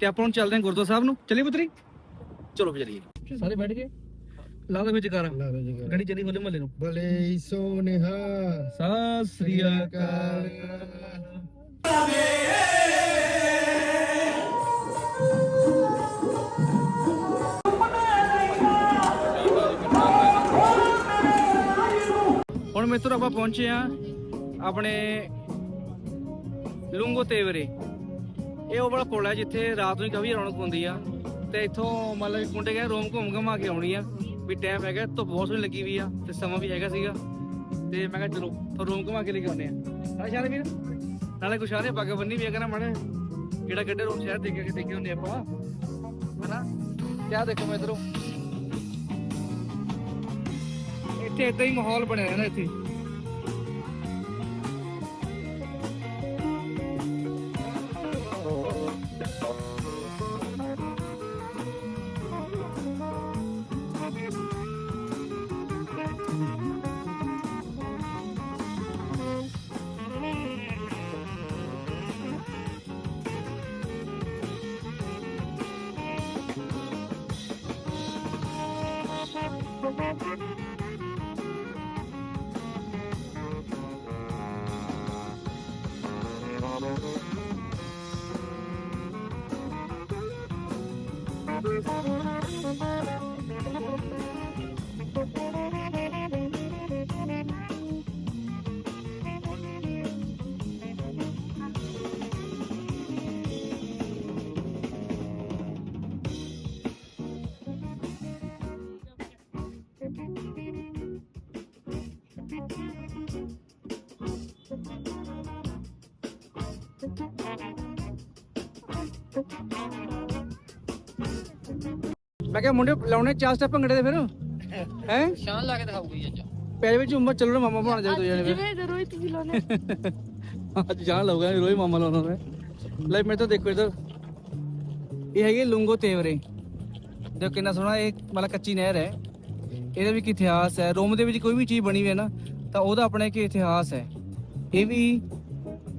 [SPEAKER 1] ਤੇ ਆਪਾਂ ਹੁਣ ਚੱਲਦੇ ਹਾਂ ਗੁਰਦੁਆਰਾ ਸਾਹਿਬ ਨੂੰ। ਚੱਲੀਏ ਪੁੱਤਰੀ? ਚਲੋ ਫਿਰ ਚੱਲੀਏ। ਸਾਰੇ ਬੈਠ ਗਏ? ਲਾ ਦੇ ਵਿੱਚ ਕਰ। ਗੱਡੀ ਚੱਲੀ ਹੋਲੇ ਮਹੱਲੇ ਨੂੰ।
[SPEAKER 4] ਭਲੇ ਸੋਨਿਹਾ
[SPEAKER 1] ਸਤਿ ਸ੍ਰੀ ਅਕਾਲ। ਹੁਣ ਮਿੱਤਰ ਆਪਾਂ ਪਹੁੰਚੇ ਆ ਆਪਣੇ ਲੁੰਗੋ ਤੇਵਰੇ ਇਹ ਉਹ ਵਾਲਾ ਪੁਲ ਹੈ ਜਿੱਥੇ ਰਾਤ ਨੂੰ ਕਾਫੀ ਰੌਣਕ ਹੁੰਦੀ ਆ। ਤੇ ਇੱਥੋਂ ਵੀ ਮੁੰਡੇ ਗਏ ਰੋਮ ਘੁੰਮ ਘਮਾ ਕੇ ਆਉਣੀ ਆ। ਵੀ ਟਾਈਮ ਹੈਗਾ, ਧੁੱਪ ਬਹੁਤ ਸੋਹਣੀ ਲੱਗੀ ਵੀ ਆ ਤੇ ਸਮਾਂ ਵੀ ਹੈਗਾ ਸੀਗਾ। ਤੇ ਮੈਂ ਕਿਹਾ ਚਲੋ, ਫਿਰ ਘੁਮਾ ਕੇ ਲੈ ਕੇ ਆਉਂਦੇ ਆ। ਨਾਲੇ ਸ਼ਾਲੇ ਵੀਰ ਨਾਲੇ ਕੁਛ ਆਰੇ ਪੱਗ ਬੰਨੀ ਵੀ ਆ ਕਹਿੰਦਾ ਮਾੜੇ ਕਿਹੜਾ ਕੱਢੇ ਰੋਮ ਸ਼ਹਿਰ ਦੇਖ ਕੇ ਦੇਖੇ ਹੁੰਦੇ ਆਪਾਂ। ਹਨਾ? ਕਿਆ ਦੇਖੋ ਮੈਂ ਇਧਰੋਂ। ਇੱਥੇ ਇਦਾਂ ਹੀ ਮਾਹੌਲ ਬਣਿਆ ਰਹਿੰਦਾ ਇੱਥੇ। ਮੈਂ ਕਿਹਾ ਮੁੰਡੇ ਲਾਉਣੇ ਚਾਰ ਸਟੈਪ ਭੰਗੜੇ ਦੇ ਫਿਰ। ਹੈ?
[SPEAKER 3] ਸ਼ਾਨ ਲਾ ਕੇ ਦਿਖਾਊਗੀ ਅੱਜ।
[SPEAKER 1] ਪਹਿਲੇ ਵਿੱਚ ਉਮਰ ਚੱਲਣਾ ਮਾਮਾ ਬਣਾ ਜਾਵੇ ਦੋ ਜਣੇ ਫਿਰ।
[SPEAKER 2] ਜਿਵੇਂ ਜ਼ਰੂਰ ਤੁਸੀਂ ਲਾਉਣੇ।
[SPEAKER 1] ਅੱਜ ਜਾਣ ਲਊਗਾ ਰੋਈ ਮਾਮਾ ਲਾਉਣਾ ਹੈ ਲੈ ਮੇਰੇ ਤੋਂ ਦੇਖੋ ਇਧਰ। ਇਹ ਹੈਗੇ ਲੁੰਗੋ ਤੇਵਰੇ। ਦੇਖੋ ਕਿੰਨਾ ਸੋਹਣਾ ਇਹ ਮਤਲਬ ਕੱਚੀ ਨਹਿਰ ਹੈ। ਇਹਦੇ ਵਿੱਚ ਇਤਿਹਾਸ ਹੈ। ਰੋਮ ਦੇ ਵਿੱਚ ਕੋਈ ਵੀ ਚੀਜ਼ ਬਣੀ ਹੋਈ ਹੈ ਨਾ ਤਾਂ ਉਹਦਾ ਆਪਣਾ ਇੱਕ ਇਤਿਹਾਸ ਹੈ। ਇਹ ਵੀ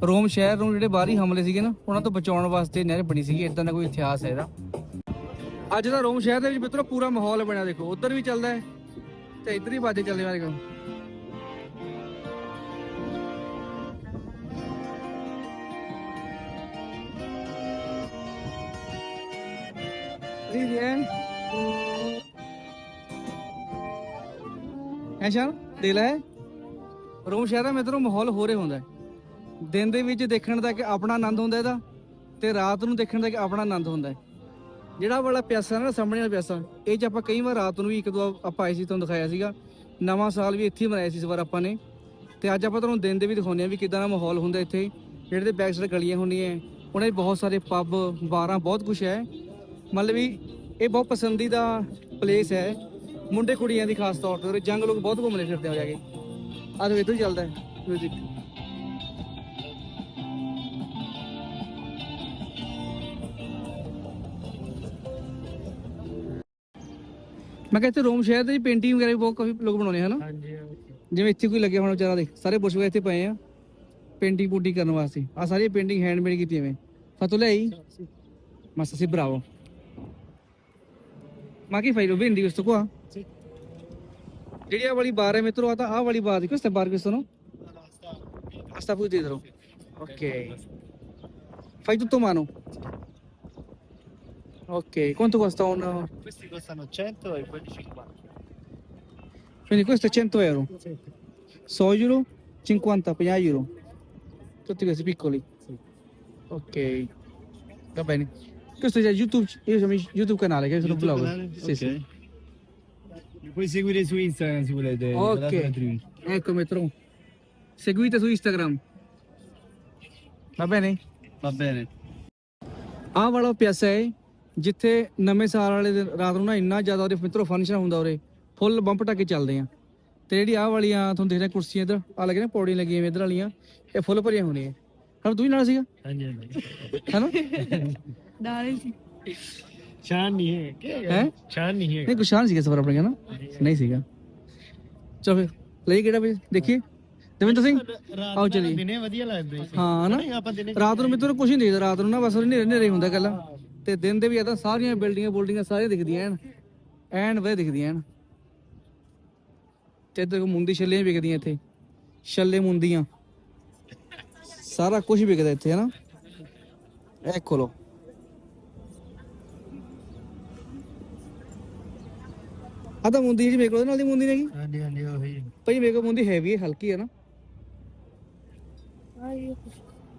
[SPEAKER 1] ਰੋਮ ਸ਼ਹਿਰ ਨੂੰ ਜਿਹੜੇ ਬਾਹਰੀ ਹਮਲੇ ਸੀਗੇ ਨਾ ਉਹਨਾਂ ਤੋਂ ਬਚਾਉਣ ਵਾਸਤੇ ਨਹਿਰ ਬਣੀ ਸੀਗੀ। ਇਦਾਂ ਦਾ ਕੋਈ ਇਤਿਹਾਸ ਹੈ ਇਹਦਾ। ਅੱਜ ਦਾ ਰੋਮ ਸ਼ਹਿਰ ਦੇ ਵਿੱਚ ਮਿੱਤਰੋ ਪੂਰਾ ਮਾਹੌਲ ਬਣਿਆ ਦੇਖੋ, ਉਧਰ ਵੀ ਚੱਲਦਾ ਹੈ ਤੇ ਇੱਧਰ ਹੀ ਬਾਜੇ ਚੱਲਦੇ ਵਾਲੇ ਕੋਲ Muy bien. ਹੈ ਦੇ ਲੈ। ਰੋਮ ਸ਼ਹਿਰ ਦਾ ਮਿੱਤਰੋ ਮਾਹੌਲ ਹੋ ਰਿਹਾ ਹੁੰਦਾ ਦਿਨ ਦੇ ਵਿੱਚ ਦੇਖਣ ਦਾ ਕਿ ਆਪਣਾ ਆਨੰਦ ਹੁੰਦਾ ਇਹਦਾ ਤੇ ਰਾਤ ਨੂੰ ਦੇਖਣ ਦਾ ਕਿ ਆਪਣਾ ਆਨੰਦ ਹੁੰਦਾ ਹੈ। ਜਿਹੜਾ ਵਾਲਾ ਪਿਆਸਾ ਨਾ, ਸਾਹਮਣੇ ਵਾਲਾ ਪਿਆਸਾ, ਇਹ ਚ ਆਪਾਂ ਕਈ ਵਾਰ ਰਾਤ ਨੂੰ ਵੀ ਇੱਕ ਦੋ ਆਪਾਂ ਆਏ ਸੀ, ਤੁਹਾਨੂੰ ਦਿਖਾਇਆ ਸੀਗਾ। ਨਵਾਂ ਸਾਲ ਵੀ ਇੱਥੇ ਹੀ ਮਨਾਇਆ ਸੀ, ਇਸ ਵਾਰ ਆਪਾਂ ਨੇ। ਤੇ ਅੱਜ ਆਪਾਂ ਤੁਹਾਨੂੰ ਦਿਨ ਦੇ ਵੀ ਦਿਖਾਉਂਦੇ ਆ ਵੀ ਕਿਦਾਂ ਦਾ ਮਾਹੌਲ ਹੁੰਦਾ ਇੱਥੇ। ਜਿਹੜੇ ਦੇ ਬੈਕ ਸਾਈਡ ਗਲੀਆਂ ਹੁੰਦੀਆਂ, ਉਹਨਾਂ ਦੇ ਬਹੁਤ ਸਾਰੇ ਪੱਬ ਬਾਰਾਂ, ਬਹੁਤ ਕੁਝ ਹੈ। ਮਤਲਬ ਵੀ ਇਹ ਬਹੁਤ ਪਸੰਦੀਦਾ ਪਲੇਸ ਹੈ। ਮੁੰਡੇ ਕੁੜੀਆਂ ਦੀ ਖਾਸ ਤੌਰ ਤੇ ਉਰੇ ਜੰਗ ਲੋਕ ਬਹੁਤ ਘੁੰਮਦੇ ਫਿਰਦੇ ਹੋ ਜਾ ਕੇ। ਆਹ ਦੇਖੋ, ਇੱਧਰ ਹੀ ਚੱਲਦਾ ਮਿਊਜ਼ਿਕ ਮੈਂ ਕਹਿੰਦਾ ਰੋਮ ਸ਼ਹਿਰ ਦੇ ਪੇਂਟਿੰਗ ਵਗੈਰਾ ਵੀ ਬਹੁਤ ਕਾਫੀ ਲੋਕ ਬਣਾਉਂਦੇ ਹਨ
[SPEAKER 4] ਹਾਂਜੀ
[SPEAKER 1] ਜਿਵੇਂ ਇੱਥੇ ਕੋਈ ਲੱਗਿਆ ਹੁਣ ਵਿਚਾਰਾ ਦੇਖ ਸਾਰੇ ਬੁਸ਼ ਵਗੈਰਾ ਇੱਥੇ ਪਏ ਆ ਪੇਂਟਿੰਗ ਪੂਟੀ ਕਰਨ ਵਾਸਤੇ ਆ ਸਾਰੀ ਪੇਂਟਿੰਗ ਹੈਂਡਮੇਡ ਕੀਤੀ ਐਵੇਂ ਫਤੋ ਲਈ ਮਸਤ ਸੀ Bravo che fai? Lo vendi questo qua?
[SPEAKER 4] Sì.
[SPEAKER 1] ਜਿਹੜੀ ਆਹ ਵਾਲੀ ਬਾਰ ਹੈ ਮਿੱਤਰੋ ਆ ਤਾਂ ਆਹ ਵਾਲੀ ਬਾਰ è bar questo no? Ah, sta pure dietro. Ok. Fai tutto a mano? Ok, quanto costa uno? Eh?
[SPEAKER 4] Questi costano 100 e quelli 50.
[SPEAKER 1] Quindi questo è 100 euro. Soglio Sogliolo 50 pagliaiolo. Tutti questi piccoli. Sì. Ok, va bene. Questo è già YouTube, io sono YouTube canale, che sono YouTube blog. Canale? Sì, okay. sì.
[SPEAKER 4] Mi puoi seguire su Instagram se volete.
[SPEAKER 1] Ok, eccomi Tron. Seguite su Instagram. Va bene?
[SPEAKER 4] Va bene.
[SPEAKER 1] Avalo Piasei ਜਿੱਥੇ ਨਵੇਂ ਸਾਲ ਵਾਲੇ ਦਿਨ ਰਾਤ ਨੂੰ ਨਾ ਇੰਨਾ ਜ਼ਿਆਦਾ ਉਹਦੇ ਮਿੱਤਰੋ ਫੰਕਸ਼ਨ ਹੁੰਦਾ ਉਰੇ। ਫੁੱਲ ਬੰਪ ਟਾਕੇ ਚੱਲਦੇ ਆ। ਤੇ ਜਿਹੜੀ ਆਹ ਵਾਲੀਆਂ ਤੁਹਾਨੂੰ ਦੇਖਦੇ ਕੁਰਸੀਆਂ ਇੱਧਰ ਆ ਲੱਗੇ ਨੇ ਪੌੜੀਆਂ ਲੱਗੀਆਂ ਇੱਧਰ ਵਾਲੀਆਂ ਇਹ ਫੁੱਲ ਭਰੀਆਂ ਹੋਣੀਆਂ। ਹਾਂ ਤੂੰ ਵੀ ਨਾਲ ਸੀਗਾ?
[SPEAKER 4] ਹਾਂਜੀ ਹਾਂਜੀ।
[SPEAKER 1] ਹੈਨਾ?
[SPEAKER 2] ਦਾਲ
[SPEAKER 4] ਸ਼ਾਨ ਨਹੀਂ ਹੈ ਕੀ
[SPEAKER 1] ਹੈ?
[SPEAKER 4] ਸ਼ਾਨ ਨਹੀਂ ਹੈ।
[SPEAKER 1] ਨਹੀਂ ਗੁਸ਼ਾਨ ਸੀਗਾ ਸਫਰ ਆਪਣੇ ਨਾ? ਨਹੀਂ ਸੀਗਾ। ਚਲੋ ਫਿਰ ਲਈ ਕਿਹੜਾ ਵੀ? ਦੇਖੀਏ। ਦਵਿੰਦਰ ਸਿੰਘ? ਆਓ ਚਲੀਏ।
[SPEAKER 4] ਦਿਨੇ ਵਧੀਆ ਲੱਗਦੇ ਸੀ।
[SPEAKER 1] ਹਾਂ ਨਾ
[SPEAKER 4] ਨਹੀਂ, ਆਪਾਂ ਦਿਨੇ
[SPEAKER 1] ਰਾਤ ਨੂੰ ਮਿੱਤਰ ਕੁਝ ਨਹੀਂ ਦੇਖਦਾ ਰਾਤ ਨੂੰ ਨਾ ਬਸ ਹਨੇਰੇ ਹਨੇਰੇ ਹੁੰਦਾ ਕੱਲਾ ਤੇ ਦਿਨ ਦੇ ਵੀ ਏਦਾਂ ਸਾਰੀਆਂ ਬਿਲਡਿੰਗਾਂ ਬੁਲਡਿੰਗਾਂ ਸਾਰੀਆਂ ਦਿਖਦੀਆਂ ਐਨ ਐਨ ਵਧੀਆ ਦਿਖਦੀਆਂ ਐਨ। ਤੇ ਇੱਧਰ ਮੁੰਦੀ ਛੱਲੀਆਂ ਵੀ ਵਿਕਦੀਆਂ ਇੱਥੇ ਛੱਲੇ ਮੁੰਦੀਆਂ। ਸਾਰਾ ਕੁਝ ਵਿਕਦਾ ਇੱਥੇ ਹਨਾ? ਇਹ ਖੋਲੋ। ਆ ਤਾਂ ਮੁੰਦੀ ਜਿਹੜੀ ਮੇਰੇ ਕੋਲ ਨਾਲ ਦੀ ਮੁੰਦੀ ਨੇਗੀ
[SPEAKER 4] ਹਾਂਜੀ ਹਾਂਜੀ ਉਹੀ।
[SPEAKER 1] ਭਾਈ ਮੇਰੇ ਕੋਲ ਮੁੰਦੀ ਹੈਵੀ ਹੈ ਹਲਕੀ ਹੈ ਨਾ।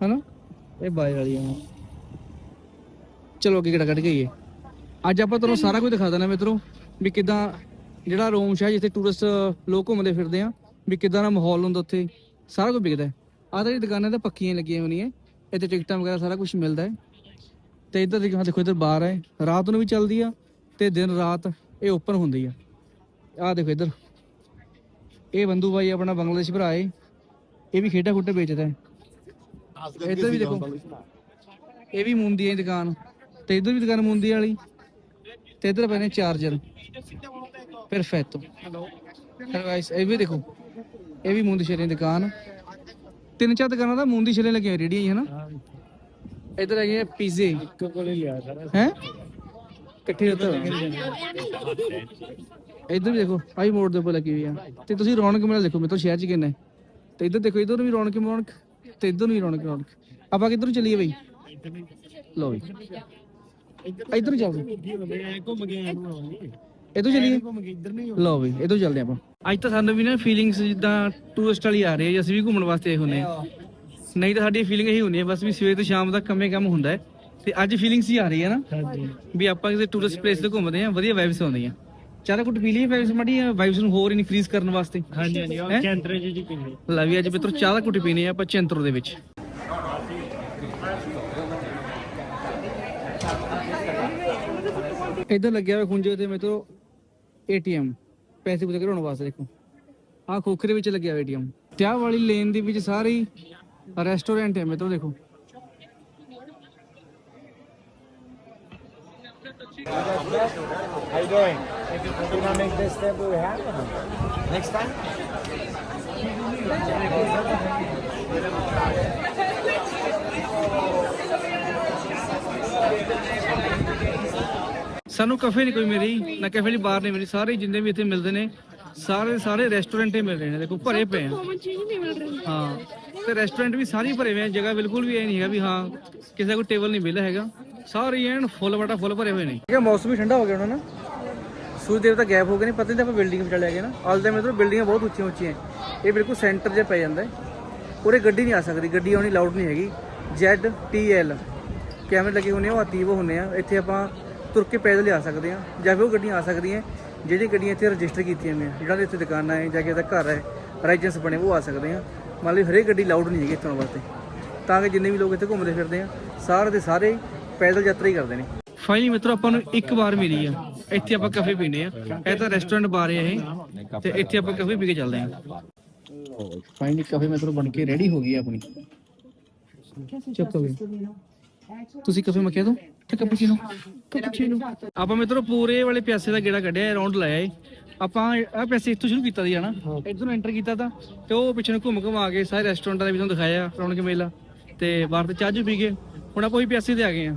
[SPEAKER 1] ਹਨਾ? ਇਹ ਬਾਈ ਵਾਲੀ ਆ। ਚਲੋ ਅੱਗੇ ਕਿਹੜਾ ਕੱਢ ਗਈਏ ਅੱਜ ਆਪਾਂ ਤੁਹਾਨੂੰ ਸਾਰਾ ਕੁਝ ਦਿਖਾ ਦੇਣਾ ਮਿੱਤਰੋ ਵੀ ਕਿਦਾਂ ਜਿਹੜਾ ਰੋਮ ਸ਼ਹਿਰ ਜਿੱਥੇ ਟੂਰਿਸਟ ਲੋਕ ਘੁੰਮਦੇ ਫਿਰਦੇ ਆ ਵੀ ਕਿਦਾਂ ਦਾ ਮਾਹੌਲ ਹੁੰਦਾ ਉੱਥੇ ਸਾਰਾ ਕੁਝ ਵਿਕਦਾ ਹੈ। ਆਹ ਤਾਂ ਦੁਕਾਨਾਂ ਤਾਂ ਪੱਕੀਆਂ ਲੱਗੀਆਂ ਹੋਣੀਆਂ ਇੱਥੇ ਟਿਕਟਾਂ ਵਗੈਰਾ ਸਾਰਾ ਕੁਝ ਮਿਲਦਾ ਹੈ। ਤੇ ਇੱਧਰ ਦੇਖੋ ਦੇਖੋ ਇੱਧਰ ਬਾਰ ਹੈ ਰਾਤ ਨੂੰ ਵੀ ਚੱਲਦੀ ਆ ਤੇ ਦਿਨ ਰਾਤ ਇਹ ਓਪਨ ਹੁੰਦੀ ਆ। ਆਹ ਦੇਖੋ ਇੱਧਰ ਇਹ ਬੰਦੂ ਭਾਈ ਆਪਣਾ ਬੰਗਲਾਦੇਸ਼ ਭਰਾ ਏ ਇਹ ਵੀ ਖੇਡਾਂ ਖੁੱਟੇ ਵੇਚਦਾ ਹੈ। ਇੱਧਰ ਵੀ ਦੇਖੋ ਇਹ ਵੀ ਮੁੰਦੀ ਦੀ ਦੁਕਾਨ। ਤੇ ਇੱਧਰ ਵੀ ਦੁਕਾਨ ਮੁੰਦੀ ਵਾਲੀ ਤੇ ਇੱਧਰ ਪਏ ਨੇ ਚਾਰਜਰ ਪਰਫੈਕਟੋ ਹੈਲੋ ਗਾਇਸ ਇਹ ਵੀ ਦੇਖੋ। ਇਹ ਵੀ ਮੁੰਦੀ ਸ਼ੇਰੇ ਦੀ ਦੁਕਾਨ। ਤਿੰਨ ਚਾਰ ਦੁਕਾਨਾਂ ਦਾ ਮੁੰਦੀ ਸ਼ੇਰੇ ਲੱਗੀਆਂ ਰੇੜੀਆਂ ਹੀ ਹਨਾ? ਇੱਧਰ ਹੈਗੇ ਪੀਜ਼ੇ। ਹੈ ਇਕੱਠੇ ਉੱਧਰ ਇੱਧਰ ਵੀ ਦੇਖੋ ਆਈ ਮੋੜ ਦੇ ਉੱਪਰ ਲੱਗੀ ਹੋਈ ਆ। ਤੇ ਤੁਸੀਂ ਰੌਣਕ ਮੇਲਾ ਦੇਖੋ ਮੇਰੇ ਤੋਂ ਸ਼ਹਿਰ ਚ ਕਿੰਨਾ। ਤੇ ਇੱਧਰ ਦੇਖੋ ਇੱਧਰ ਵੀ ਰੌਣਕ ਰੌਣਕ ਤੇ ਇੱਧਰ ਨੂੰ ਵੀ ਰੌਣਕ ਰੌਣਕ। ਆਪਾਂ ਕਿੱਧਰ ਚੱਲੀਏ ਬਈ? ਲੋ ਬਈ। ਇੱਧਰ ਚੱਲਦੇ
[SPEAKER 4] ਘੁੰਮ ਕੇ ਆਉਂਗੇ
[SPEAKER 1] ਇੱਧਰ ਚੱਲੀਏ।
[SPEAKER 4] ਘੁੰਮ ਕੇ ਇੱਧਰ ਨਹੀਂ
[SPEAKER 1] ਲਓ ਬਈ ਇੱਧਰ ਚੱਲਦੇ ਆਪਾਂ। ਅੱਜ ਤਾਂ ਸਾਨੂੰ ਵੀ ਨਾ ਫੀਲਿੰਗਸ ਜਿੱਦਾਂ ਟੂਰਿਸਟ ਵਾਲੀ ਆ ਰਹੀ ਹੈ ਅਸੀਂ ਵੀ ਘੁੰਮਣ ਵਾਸਤੇ ਆਏ ਹੁੰਨੇ ਆ ਨਹੀਂ ਤਾਂ ਸਾਡੀ ਫੀਲਿੰਗ ਇਹੀ ਹੁੰਦੀ ਹੈ ਬਸ ਵੀ ਸਵੇਰ ਤੋਂ ਸ਼ਾਮ ਤੱਕ ਕੰਮੇ ਕੰਮ ਹੁੰਦਾ ਹੈ। ਤੇ ਅੱਜ ਫੀਲਿੰਗਸ ਹੀ ਆ ਰਹੀ ਹੈ ਨਾ।
[SPEAKER 4] ਹਾਂਜੀ।
[SPEAKER 1] ਵੀ ਆਪਾਂ ਕਿਸੇ ਟੂਰਿਸਟ ਪਲੇਸ ਤੇ ਘੁੰਮਦੇ ਆ ਵਧੀਆ ਵਾਈਬਸ ਆਉਂਦੀਆਂ ਚਾਰਾ ਕੁੱਟ ਪੀ ਲਈਏ ਵਾਈਬਸ ਮਾੜੀ ਵਾਈਬਸ ਨੂੰ ਹੋਰ ਇਨਕਰੀਜ਼ ਕਰਨ ਵਾਸਤੇ।
[SPEAKER 4] ਹਾਂਜੀ ਹਾਂਜੀ ਉਹ
[SPEAKER 1] ਹੈਂ?
[SPEAKER 4] ਕੈਂਟਰ ਜੀ ਜੀ ਪਿੰਡੇ
[SPEAKER 1] ਲੈ ਵੀ ਅੱਜ ਮਿੱਤਰੋ ਚਾਹ ਦਾ ਕੁੱਟ ਪੀਣੀ ਆ ਆਪਾਂ ਚੰਤਰੋ ਦੇ ਵਿੱਚ। ਇੱਧਰ ਲੱਗਿਆ ਹੋਇਆ ਖੁੰਝੇ ਤੇ ਮਿੱਤਰੋ ਏਟੀਐਮ ਪੈਸੇ ਪੂਸੇ ਕਢਾਉਣ ਵਾਸਤੇ ਦੇਖੋ ਆਹ ਖੋਖਰੇ ਵਿੱਚ ਲੱਗਿਆ ਹੋਇਆ ਏਟੀਐਮ ਤੇ ਆਹ ਵਾਲੀ ਲੇਨ ਦੇ ਵਿੱਚ ਸਾਰੀ ਰੈਸਟੋਰੈਂਟ ਹੈ ਮਿੱਤਰੋ ਦੇਖੋ
[SPEAKER 4] How you doing? You gonna make this step we have? Next time?
[SPEAKER 1] ਸਾਨੂੰ ਕਫੇ ਨਹੀਂ ਕੋਈ ਮਿਲੀ ਨਾ ਕਫੇ ਦੀ ਬਾਰ ਨਹੀਂ ਮਿਲੀ। ਸਾਰੇ ਜਿੰਨੇ ਵੀ ਇੱਥੇ ਮਿਲਦੇ ਨੇ ਸਾਰੇ ਸਾਰੇ ਰੈਸਟੋਰੈਂਟ ਹੀ ਮਿਲ ਰਹੇ ਨੇ। ਦੇਖੋ ਭਰੇ ਪਏ ਆ।
[SPEAKER 2] ਕਾਮਨ ਚੀਜ਼ ਨਹੀਂ ਮਿਲ ਰਹੀ।
[SPEAKER 1] ਹਾਂ ਤੇ ਰੈਸਟੋਰੈਂਟ ਵੀ ਸਾਰੇ ਭਰੇ ਹੋਏ ਆ। ਜਗ੍ਹਾ ਬਿਲਕੁਲ ਵੀ ਇਹ ਨਹੀਂ ਹੈਗਾ ਵੀ ਹਾਂ ਕਿਸੇ ਕੋਈ ਟੇਬਲ ਨਹੀਂ ਮਿਲਿਆ ਹੈਗਾ। ਸਾਰੇ ਐਨ ਫੁੱਲ ਬਟਾ ਫੁੱਲ ਭਰੇ ਹੋਏ ਨੇ। ਠੀਕ ਹੈ ਮੌਸਮ ਵੀ ਠੰਡਾ ਹੋ ਗਿਆ ਹੁਣ ਨਾ। ਸੂਰਜ ਦੇਵਤਾ ਗੈਪ ਹੋ ਗਏ ਨੇ ਪਤਾ ਨਹੀਂ ਆਪਾਂ ਬਿਲਡਿੰਗ ਵਿੱਚ ਚਲੇ ਗਏ ਨਾ। ਆਲ ਦੇ ਮਤਲਬ ਬਿਲਡਿੰਗਾਂ ਬਹੁਤ ਉੱਚੀਆਂ ਉੱਚੀਆਂ ਇਹ ਬਿਲਕੁਲ ਸੈਂਟਰ 'ਚ ਪੈ ਜਾਂਦਾ ਹੈ। ਉਰੇ ਗੱਡੀ ਨਹੀਂ ਆ ਸਕਦੀ ਗੱਡੀ ਆਉਣੀ ਲਾਊਡ ਨਹੀਂ ਹੈਗੀ। Z T L ਕੈਮਰੇ ਲੱਗੇ ਹੁੰਦੇ ਆ ਉਹ ਅਤੀਵ ਹੁੰਦੇ ਆ। ਇੱਥੇ ਆਪਾਂ ਤੁਰ ਕੇ ਪੈਦਲ ਆ ਸਕਦੇ ਆ ਜਾਂ ਫਿਰ ਉਹ ਗੱਡੀਆਂ ਆ ਸਕਦੀਆਂ ਜਿਹੜੀ ਗੱਡੀਆਂ ਇੱਥੇ ਰਜਿਸਟਰ ਕੀਤੀਆਂ ਨੇ ਜਿਹੜਾ ਦੇ ਇੱਥੇ ਦੁਕਾਨਾਂ ਹੈ ਜਾਂ ਕਿਸੇ ਦਾ ਘਰ ਹੈ ਰਾਈਜੈਂਸ ਬਣੇ ਉਹ ਆ ਸਕਦੇ ਆ ਮੰਨ ਲਓ ਹਰੇਕ ਗੱਡੀ ਲਾਊਡ ਨਹੀਂ ਹੈਗੀ ਇੱਥੋਂ ਵਾਸਤੇ। ਤਾਂ ਕਿ ਜਿੰਨੇ ਵੀ ਲੋਕ ਇੱਥੇ ਘੁੰਮਦੇ ਫਿਰਦੇ ਆ ਸਾਰੇ ਦੇ ਸਾਰੇ ਪੈਦਲ ਯਾਤਰਾ ਹੀ ਕਰਦੇ ਨੇ। ਫਾਈਨਲੀ ਮਿੱਤਰੋ ਆਪਾਂ ਨੂੰ ਇੱਕ ਵਾਰ ਮਿਲੀ ਆ। ਇੱਥੇ ਆਪਾਂ ਕਾਫੇ ਪੀਨੇ ਆ। ਇਹ ਤਾਂ ਰੈਸਟੋਰੈਂਟ ਬਾਰ ਹੈ ਇਹ। ਤੇ ਇੱਥੇ ਆਪਾਂ ਕਾਫੇ ਪੀ ਕੇ ਚੱਲਦੇ ਆ। ਫਾਈਨਲੀ ਕਾਫੇ ਮਿੱਤਰੋ ਬਣ ਕੇ ਰੈਡੀ ਹੋ ਗਈ ਆ ਆਪਣੀ। ਚੁੱਪ ਹੋ ਗਈ। ਤੁਸੀਂ ਕਾਫੇ ਮਕਿਆ ਦੋ ਤੇ ਕੈਪੂਚੀਨੋ ਕੈਪੂਚੀਨੋ ਆਪਾਂ ਮਿੱਤਰੋ ਪੂਰੇ ਵਾਲੇ ਪਿਆਸੇ ਦਾ ਗੇੜਾ ਕੱਢਿਆ ਰਾਉਂਡ ਲਾਇਆ ਏ। ਆਪਾਂ ਆ ਪਿਆਸੇ ਇੱਥੋਂ ਸ਼ੁਰੂ ਕੀਤਾ ਸੀ ਹਨਾ? ਇੱਧਰੋਂ ਐਂਟਰ ਕੀਤਾ ਤਾਂ ਤੇ ਉਹ ਪਿੱਛੇ ਨੂੰ ਘੁੰਮ ਘੁੰਮ ਆ ਕੇ ਸਾਰੇ ਰੈਸਟੋਰੈਂਟਾਂ ਦੇ ਵੀ ਤੁਹਾਨੂੰ ਦਿਖਾਇਆ ਰੌਣਕ ਮੇਲਾ। ਤੇ ਬਾਹਰ ਤੇ ਚਾਹ ਚੂਹ ਪੀ ਗਏ। ਹੁਣ ਆਪਾਂ ਉਹੀ ਪਿਆਸੇ ਤੇ ਆ ਗਏ ਆ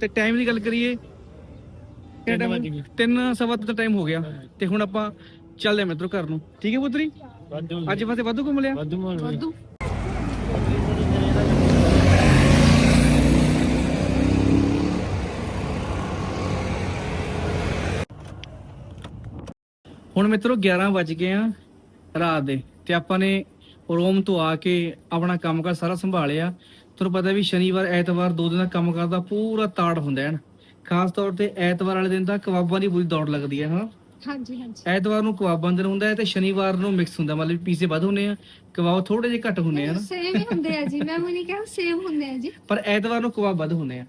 [SPEAKER 1] ਤੇ ਟਾਈਮ ਦੀ ਗੱਲ ਕਰੀਏ ਕਿੰਨਾ ਟਾਈਮ ਤਿੰਨ ਸਵਾ ਤਿੰਨ ਦਾ ਟਾਈਮ ਹੋ ਗਿਆ। ਤੇ ਹੁਣ ਆਪਾਂ ਚੱਲਦੇ ਆ ਮਿੱਤਰੋ ਘਰ ਨੂੰ। ਠੀਕ ਹੈ ਪੁੱਤਰੀ? ਅੱਜ ਵਾਸਤੇ ਵਾਧੂ ਘੁੰਮ ਲਿਆ?
[SPEAKER 4] ਵਾਧੂ।
[SPEAKER 1] ਹੁਣ ਮਿੱਤਰੋ 11 ਵੱਜ ਗਏ ਆ ਰਾਤ ਦੇ ਤੇ ਆਪਾਂ ਨੇ ਰੋਮ ਤੋਂ ਆ ਕੇ ਆਪਣਾ ਕੰਮਕਾਰ ਸਾਰਾ ਸੰਭਾਲਿਆ। ਤੁਹਾਨੂੰ ਪਤਾ ਵੀ ਸ਼ਨੀਵਾਰ ਐਤਵਾਰ ਦੋ ਦਿਨ ਦਾ ਕੰਮ ਕਰਦਾ ਪੂਰਾ ਤਾੜ ਹੁੰਦਾ ਹੈ ਨਾ। ਖਾਸ ਤੌਰ ਤੇ ਐਤਵਾਰ ਵਾਲੇ ਦਿਨ ਤਾਂ ਕਬਾਬਾਂ ਦੀ ਪੂਰੀ ਦੌੜ ਲੱਗਦੀ ਹੈ ਹਾਂ
[SPEAKER 2] ਹਾਂਜੀ ਹਾਂਜੀ।
[SPEAKER 1] ਐਤਵਾਰ ਨੂੰ ਕਬਾਬਾਂ ਦਾ ਦਿਨ ਹੁੰਦਾ ਹੈ ਤੇ ਸ਼ਨੀਵਾਰ ਨੂੰ ਮਿਕਸ ਹੁੰਦਾ ਮਤਲਬ ਪੀਸੇ ਵੱਧ ਹੁੰਦੇ ਆ ਕਬਾਬ ਥੋੜੇ ਜਿਹੇ ਘੱਟ ਹੁੰਦੇ ਆ ਨਾ?
[SPEAKER 2] ਸੇਮ ਹੀ ਹੁੰਦੇ ਆ ਜੀ ਮੈਂ ਉਹ ਨਹੀਂ ਕਿਹਾ ਸੇਮ ਹੁੰਦੇ ਆ ਜੀ।
[SPEAKER 1] ਪਰ ਐਤਵਾਰ ਨੂੰ ਕਬਾਬ ਵੱਧ ਹੁੰਦੇ ਆ।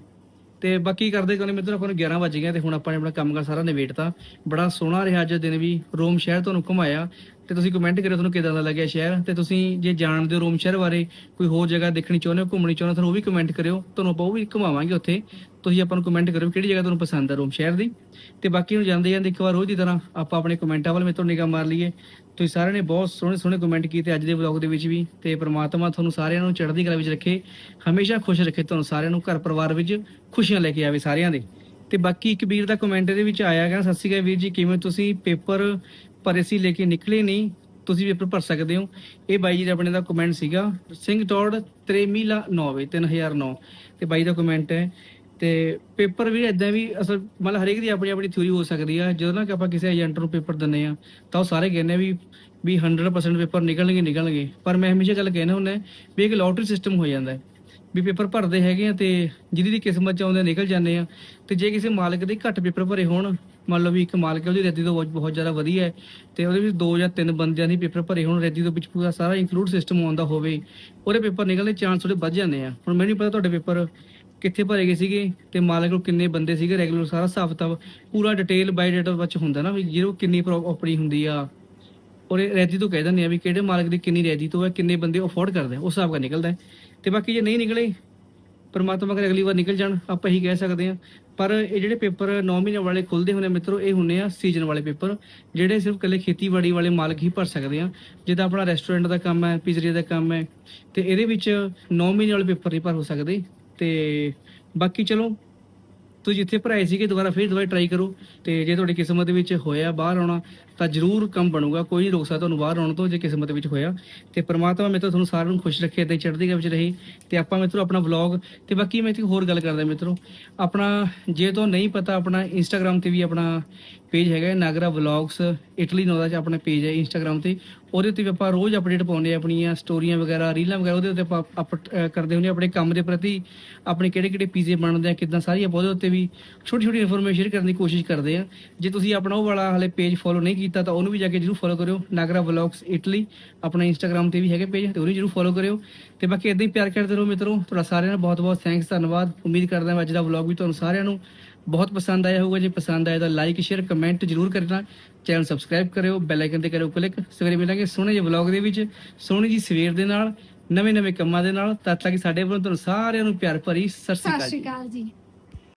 [SPEAKER 1] ਤੇ ਬਾਕੀ ਕਰਦੇ ਕੋਨੇ ਮਿੱਤਰ, ਆਪਾਂ ਨੂੰ 11 ਵਜ ਗਏ ਤੇ ਹੁਣ ਆਪਾਂ ਨੇ ਆਪਣਾ ਕੰਮ ਕਰ ਸਾਰਾ ਨਿਬੇੜਤਾ। ਬੜਾ ਸੋਹਣਾ ਰਿਹਾ ਅੱਜ ਦਿਨ ਵੀ। ਰੋਮ ਸ਼ਹਿਰ ਤੁਹਾਨੂੰ ਘੁਮਾਇਆ। ਤੇ ਤੁਸੀਂ ਕਮੈਂਟ ਕਰਿਓ ਤੁਹਾਨੂੰ ਕਿਦਾਂ ਦਾ ਲੱਗਿਆ ਸ਼ਹਿਰ ਤੇ ਤੁਸੀਂ ਜੇ ਜਾਣਦੇ ਹੋ ਰੋਮ ਸ਼ਹਿਰ ਬਾਰੇ, ਕੋਈ ਹੋਰ ਜਗ੍ਹਾ ਦੇਖਣੀ ਚਾਹੁੰਦੇ ਹੋ, ਘੁੰਮਣੀ ਚਾਹੁੰਦੇ ਹੋ ਤੁਹਾਨੂੰ ਉਹ ਵੀ ਕਮੈਂਟ ਕਰਿਓ, ਤੁਹਾਨੂੰ ਆਪਾਂ ਉਹ ਵੀ ਘੁਮਾਵਾਂਗੇ ਉੱਥੇ। ਤੁਸੀਂ ਆਪਾਂ ਨੂੰ ਕਮੈਂਟ ਕਰਿਓ ਕਿਹੜੀ ਜਗ੍ਹਾ ਤੁਹਾਨੂੰ ਪਸੰਦ ਹੈ ਰੋਮ ਸ਼ਹਿਰ ਦੀ। ਤੇ ਬਾਕੀ ਨੂੰ ਜਾਂਦੇ ਜਾਂਦੇ ਇੱਕ ਵਾਰ ਰੋਜ਼ ਦੀ ਤਰ੍ਹਾਂ ਆਪਾਂ ਆਪਣੇ ਕਮੈਂਟਾਂ ਵੱਲ ਮੇਰੇ ਨਿਗਾਹ ਮਾਰ ਲਈਏ। ਤੁਸੀਂ ਸਾਰਿਆਂ ਨੇ ਬਹੁਤ ਸੋਹਣੇ ਸੋਹਣੇ ਕਮੈਂਟ ਕੀਤੇ ਅੱਜ ਦੇ ਵਲੌਗ ਦੇ ਵਿੱਚ ਵੀ, ਤੇ ਪ੍ਰਮਾਤਮਾ ਤੁਹਾਨੂੰ ਸਾਰਿਆਂ ਨੂੰ ਚੜ੍ਹਦੀ ਕਲਾ ਵਿੱਚ ਰੱਖੇ, ਹਮੇਸ਼ਾ ਖੁਸ਼ ਰੱਖੇ ਤੁਹਾਨੂੰ ਸਾਰਿਆਂ ਨੂੰ, ਘਰ ਪਰਿਵਾਰ ਵਿੱਚ ਖੁਸ਼ੀਆਂ ਲੈ ਕੇ ਆਵੇ ਸਾਰਿਆਂ ਦੇ। ਤੇ ਬਾਕੀ ਇੱਕ ਵੀਰ ਦਾ ਕਮੈਂਟ ਦੇ ਵਿੱਚ ਆਇਆ ਗਿਆ ਸਤਿ ਸ਼੍ਰੀ ਅਕਾਲ ਵੀਰ ਜੀ, ਕਿਵੇਂ ਤੁਸੀਂ ਪੇਪਰ ਭਰੇ ਸੀ ਲੈ ਕੇ ਨਿਕਲੇ ਨਹੀਂ। ਤੁਸੀਂ ਪੇਪਰ ਭਰ ਸਕਦੇ ਹੋ। ਇਹ ਬਾਈ ਜੀ ਦਾ ਆਪਣੇ ਦਾ ਕਮੈਂਟ ਸੀਗਾ, ਸਿੰਘ ਟੋੜ ਤ੍ਰੇਮੀਲਾ 9 3009 ਤੇ ਬਾਈ ਦਾ ਕਮੈਂਟ ਹੈ, ਤੇ ਪੇਪਰ ਵੀ ਇਦਾਂ ਵੀ ਅਸਲ ਮਤਲਬ ਹਰੇਕ ਦੀ ਆਪਣੀ ਆਪਣੀ ਥਿਊਰੀ ਹੋ ਸਕਦੀ ਆ। ਜਦੋਂ ਨਾ ਕਿ ਆਪਾਂ ਕਿਸੇ ਏਜੰਟ ਨੂੰ ਪੇਪਰ ਦਿੰਨੇ ਆ, ਤਾਂ ਉਹ ਸਾਰੇ ਕਹਿੰਦੇ ਵੀ ਵੀ 100% ਪੇਪਰ ਨਿਕਲਣਗੇ ਨਿਕਲਣਗੇ। ਪਰ ਮੈਂ ਹਮੇਸ਼ਾ ਗੱਲ ਕਹਿਣਾ ਹੁੰਦਾ, ਵੀ ਇੱਕ ਲੋਟਰੀ ਸਿਸਟਮ ਹੋ ਜਾਂਦਾ ਹੈ। ਵੀ ਪੇਪਰ ਭਰਦੇ ਹੈਗੇ ਆ ਤੇ ਜਿਹਦੀ ਦੀ ਕਿਸਮਤ ਚ ਆਉਂਦੇ ਨਿਕਲ ਜਾਂਦੇ ਆ। ਤੇ ਜੇ ਕਿਸੇ ਮਾਲਕ ਦੇ ਘੱਟ ਪੇਪਰ ਭਰੇ ਹੋਣ ਮੰਨ ਲਓ ਵੀ ਇੱਕ ਮਾਲਕ ਹੈ, ਉਹਦੀ ਰੈਦੀ ਤੋਂ ਬਹੁਤ- ਜ਼ਿਆਦਾ ਵਧੀਆ ਹੈ ਤੇ ਉਹਦੇ ਵਿੱਚ ਦੋ ਜਾਂ ਤਿੰਨ ਬੰਦਿਆਂ ਦੀ ਪੇਪਰ ਭਰੇ ਹੋਣ, ਰੈਦੀ ਤੋਂ ਵਿੱਚ ਪੂਰਾ ਸਾਰਾ ਇਨਕਲੂਡ ਸਿਸਟਮ ਆਉਂਦਾ ਹੋਵੇ, ਉਹਦੇ ਪੇਪਰ ਨਿਕਲਣ ਚਾਂਸ ਥੋੜੇ ਵੱਧ ਜਾਂਦੇ ਆ। ਹੁਣ ਮੈਨੂੰ ਨਹੀਂ ਪਤਾ ਤੁਹਾਡੇ ਪੇਪਰ ਕਿੱਥੇ ਭਰੇ ਗਏ ਸੀਗੇ ਤੇ ਮਾਲਕ ਕੋਲ ਕਿੰਨੇ ਬੰਦੇ ਸੀਗੇ ਰੈਗੂਲਰ ਸਾਰਾ ਹਿਸਾਬ ਕਿਤਾਬ, ਪੂਰਾ ਡਿਟੇਲ ਬਾਈ ਡੇਟਾ ਵਿੱਚ ਹੁੰਦਾ ਨਾ ਵੀ ਜਿਹੋ ਕਿੰਨੀ ਪ੍ਰੋਪਰਟੀ ਹੁੰਦੀ ਆ। ਔਰ ਇਹ ਰੈਦੀ ਤੋਂ ਕਹਿ ਦਿੰਦੇ ਆ ਵੀ ਕਿਹੜੇ ਮਾਲਕ ਦੀ ਕਿੰਨੀ ਰੈਦੀ ਤੋਂ ਹੈ, ਕਿੰਨੇ ਬੰਦੇ ਅਫੋਰਡ ਕਰਦੇ ਉਸ ਹਿਸਾਬ ਨਾਲ ਨਿਕਲਦਾ ਤੇ ਬਾਕੀ ਜੇ ਨਹੀਂ ਨਿਕਲੇ, ਪਰਮਾਤਮਾ ਕਰੇ ਅਗਲੀ ਵਾਰ ਨਿਕਲ ਜਾਣ, ਆਪਾਂ ਇਹੀ ਕਹਿ ਸਕਦੇ ਆ ਪਰ ਇਹ ਜਿਹੜੇ ਪੇਪਰ 9 ਮਹੀਨੇ ਵਾਲੇ ਖੁੱਲਦੇ ਹੁੰਦੇ ਆ ਮਿੱਤਰੋ, ਇਹ ਹੁੰਦੇ ਆ ਸੀਜ਼ਨ ਵਾਲੇ ਪੇਪਰ, ਜਿਹੜੇ ਸਿਰਫ ਇਕੱਲੇ ਖੇਤੀਬਾੜੀ ਵਾਲੇ ਮਾਲਕ ਹੀ ਭਰ ਸਕਦੇ ਆ। ਜਿੱਦਾਂ ਆਪਣਾ ਰੈਸਟੋਰੈਂਟ ਦਾ ਕੰਮ ਹੈ ਪਿਜ਼ਰੀਆ ਦਾ ਕੰਮ ਹੈ, ਤੇ ਇਹਦੇ ਵਿੱਚ 9 ਮਹੀਨੇ ਵਾਲੇ ਪੇਪਰ ਨਹੀਂ ਭਰ ਹੋ ਸਕਦੇ। ਤੇ ਬਾਕੀ ਚਲੋ, ਤੁਸੀਂ ਜਿੱਥੇ ਭਰਾਏ ਸੀਗੇ, ਦੁਬਾਰਾ ਫਿਰ ਦੁਬਾਰਾ ਟਰਾਈ ਕਰੋ। ਤੇ ਜੇ ਤੁਹਾਡੀ ਕਿਸਮਤ ਦੇ ਵਿੱਚ ਹੋਇਆ ਬਾਹਰ ਆਉਣਾ ਤਾਂ ਜ਼ਰੂਰ ਕੰਮ ਬਣੂਗਾ। ਕੋਈ ਨਹੀਂ ਰੋਕ ਸਕਦਾ ਤੁਹਾਨੂੰ ਬਾਹਰ ਆਉਣ ਤੋਂ ਜੇ ਕਿਸਮਤ ਵਿੱਚ ਹੋਇਆ। ਤੇ ਪ੍ਰਮਾਤਮਾ ਮੇਰੇ ਤੋਂ ਤੁਹਾਨੂੰ ਸਾਰਿਆਂ ਨੂੰ ਖੁਸ਼ ਰੱਖੇ ਤੇ ਚੜ੍ਹਦੀ ਕਲਾ ਵਿੱਚ ਰਹੇ। ਤੇ ਆਪਾਂ ਮਿੱਤਰੋ ਆਪਣਾ ਵਲੌਗ ਤੇ ਬਾਕੀ ਮੈਂ ਇੱਕ ਹੋਰ ਗੱਲ ਕਰਦਾ ਮਿੱਤਰੋ। ਆਪਣਾ ਜੇ ਤੋਂ ਨਹੀਂ ਪਤਾ, ਆਪਣਾ ਇੰਸਟਾਗ੍ਰam ਤੇ ਵੀ ਆਪਣਾ ਪੇਜ ਹੈਗਾ ਨਾਗਰਾ ਵਲੌਗਸ ਇਟਲੀ ਨੋ ਚ ਆਪਣਾ ਪੇਜ ਹੈ ਇੰਸਟਾਗ੍ਰam ਤੇ। ਉਹਦੇ ਉੱਤੇ ਵੀ ਆਪਾਂ ਰੋਜ਼ ਅਪਡੇਟ ਪਾਉਂਦੇ ਆ ਆਪਣੀਆਂ ਸਟੋਰੀਆਂ ਵਗੈਰਾ ਰੀਲਾਂ ਵਗੈਰਾ, ਉਹਦੇ ਉੱਤੇ ਆਪਾਂ ਅਪ ਕਰਦੇ ਹੁੰਦੇ ਆ ਆਪਣੇ ਕੰਮ ਦੇ ਪ੍ਰਤੀ। ਆਪਣੇ ਕਿਹੜੇ ਕਿਹੜੇ ਪੀਜ਼ੇ ਬਣਦੇ ਆ, ਕਿਦਾਂ ਸਾਰੀਆਂ ਆਪਾਂ ਉਹਦੇ ਉੱਤੇ ਵੀ ਛੋਟੀ ਛੋਟੀ ਇਨਫੋਰਮੇਸ਼ਨ ਸ਼ੇਅਰ ਕਰਨ ਦੀ ਕੋਸ਼ਿਸ਼ ਕਰਦੇ ਆ ਜੇ ਤੁਸੀਂ ਆਪਣਾ ਉਹ ਵਾਲਾ ਹਲੇ ਪੇਜ ਫੋਲੋ ਨਹੀਂ ਕੀਤਾ ਤਾਂ ਉਹਨੂੰ ਵੀ ਜਾ ਕੇ ਜਰੂਰ ਫੋਲੋ ਕਰਿਓ। ਨਾਗਰਾ ਵਲੌਗਸ ਇਟਲੀ ਆਪਣਾ ਇੰਸਟਾਗ੍ਰam ਤੇ ਵੀ ਹੈਗੇ ਪੇਜ ਤੇ ਉਹਨੂੰ ਜਰੂਰ ਫੋਲੋ ਕਰਿਓ। ਤੇ ਬਾਕੀ ਇਦਾਂ ਹੀ ਪਿਆਰ ਕਰਦੇ ਰਹੋ ਮਿੱਤਰੋ। ਤੁਹਾਡਾ ਸਾਰਿਆਂ ਦਾ ਬਹੁਤ ਬਹੁਤ ਥੈਂਕਸ ਧੰਨਵਾਦ। ਉਮੀਦ ਕਰਦਾ ਹਾਂ ਅੱਜ ਦਾ ਵਲੌਗ ਵੀ ਤੁਹਾਨੂੰ ਸਾਰਿਆਂ ਨੂੰ ਬਹੁਤ ਪਸੰਦ ਆਇਆ ਹੋਊਗਾ। ਜੇ ਪਸੰਦ ਆਇਆ ਤਾਂ ਲਾਈਕ ਸ਼ੇਅਰ ਕਮੈਂਟ ਜਰੂਰ ਕਰਨਾ। ਚੈਨਲ ਸਬਸਕ੍ਰਾਈਬ ਕਰਿਓ ਬੈਲ ਆਈਕਨ ਤੇ ਕਰਿਓ ਕਲਿੱਕ ਸਵੇਰੇ ਮਿਲਾਂਗੇ ਸੋਹਣੇ ਜਿਹੇ ਵਲੌਗ ਦੇ ਵਿੱਚ, ਸੋਹਣੀ ਜੀ ਸਵੇਰ ਦੇ ਨਾਲ ਨਵੇਂ ਨਵੇਂ ਕੰਮਾਂ ਦੇ ਨਾਲ। ਤਦ ਤੱਕ ਸਾਡੇ ਵੱਲੋਂ ਤੁਹਾਨੂੰ ਸਾਰਿਆਂ ਨੂੰ ਪਿਆਰ ਭਰੀ ਸਤਿ ਸ਼੍ਰੀ
[SPEAKER 2] ਅਕਾਲ ਜੀ।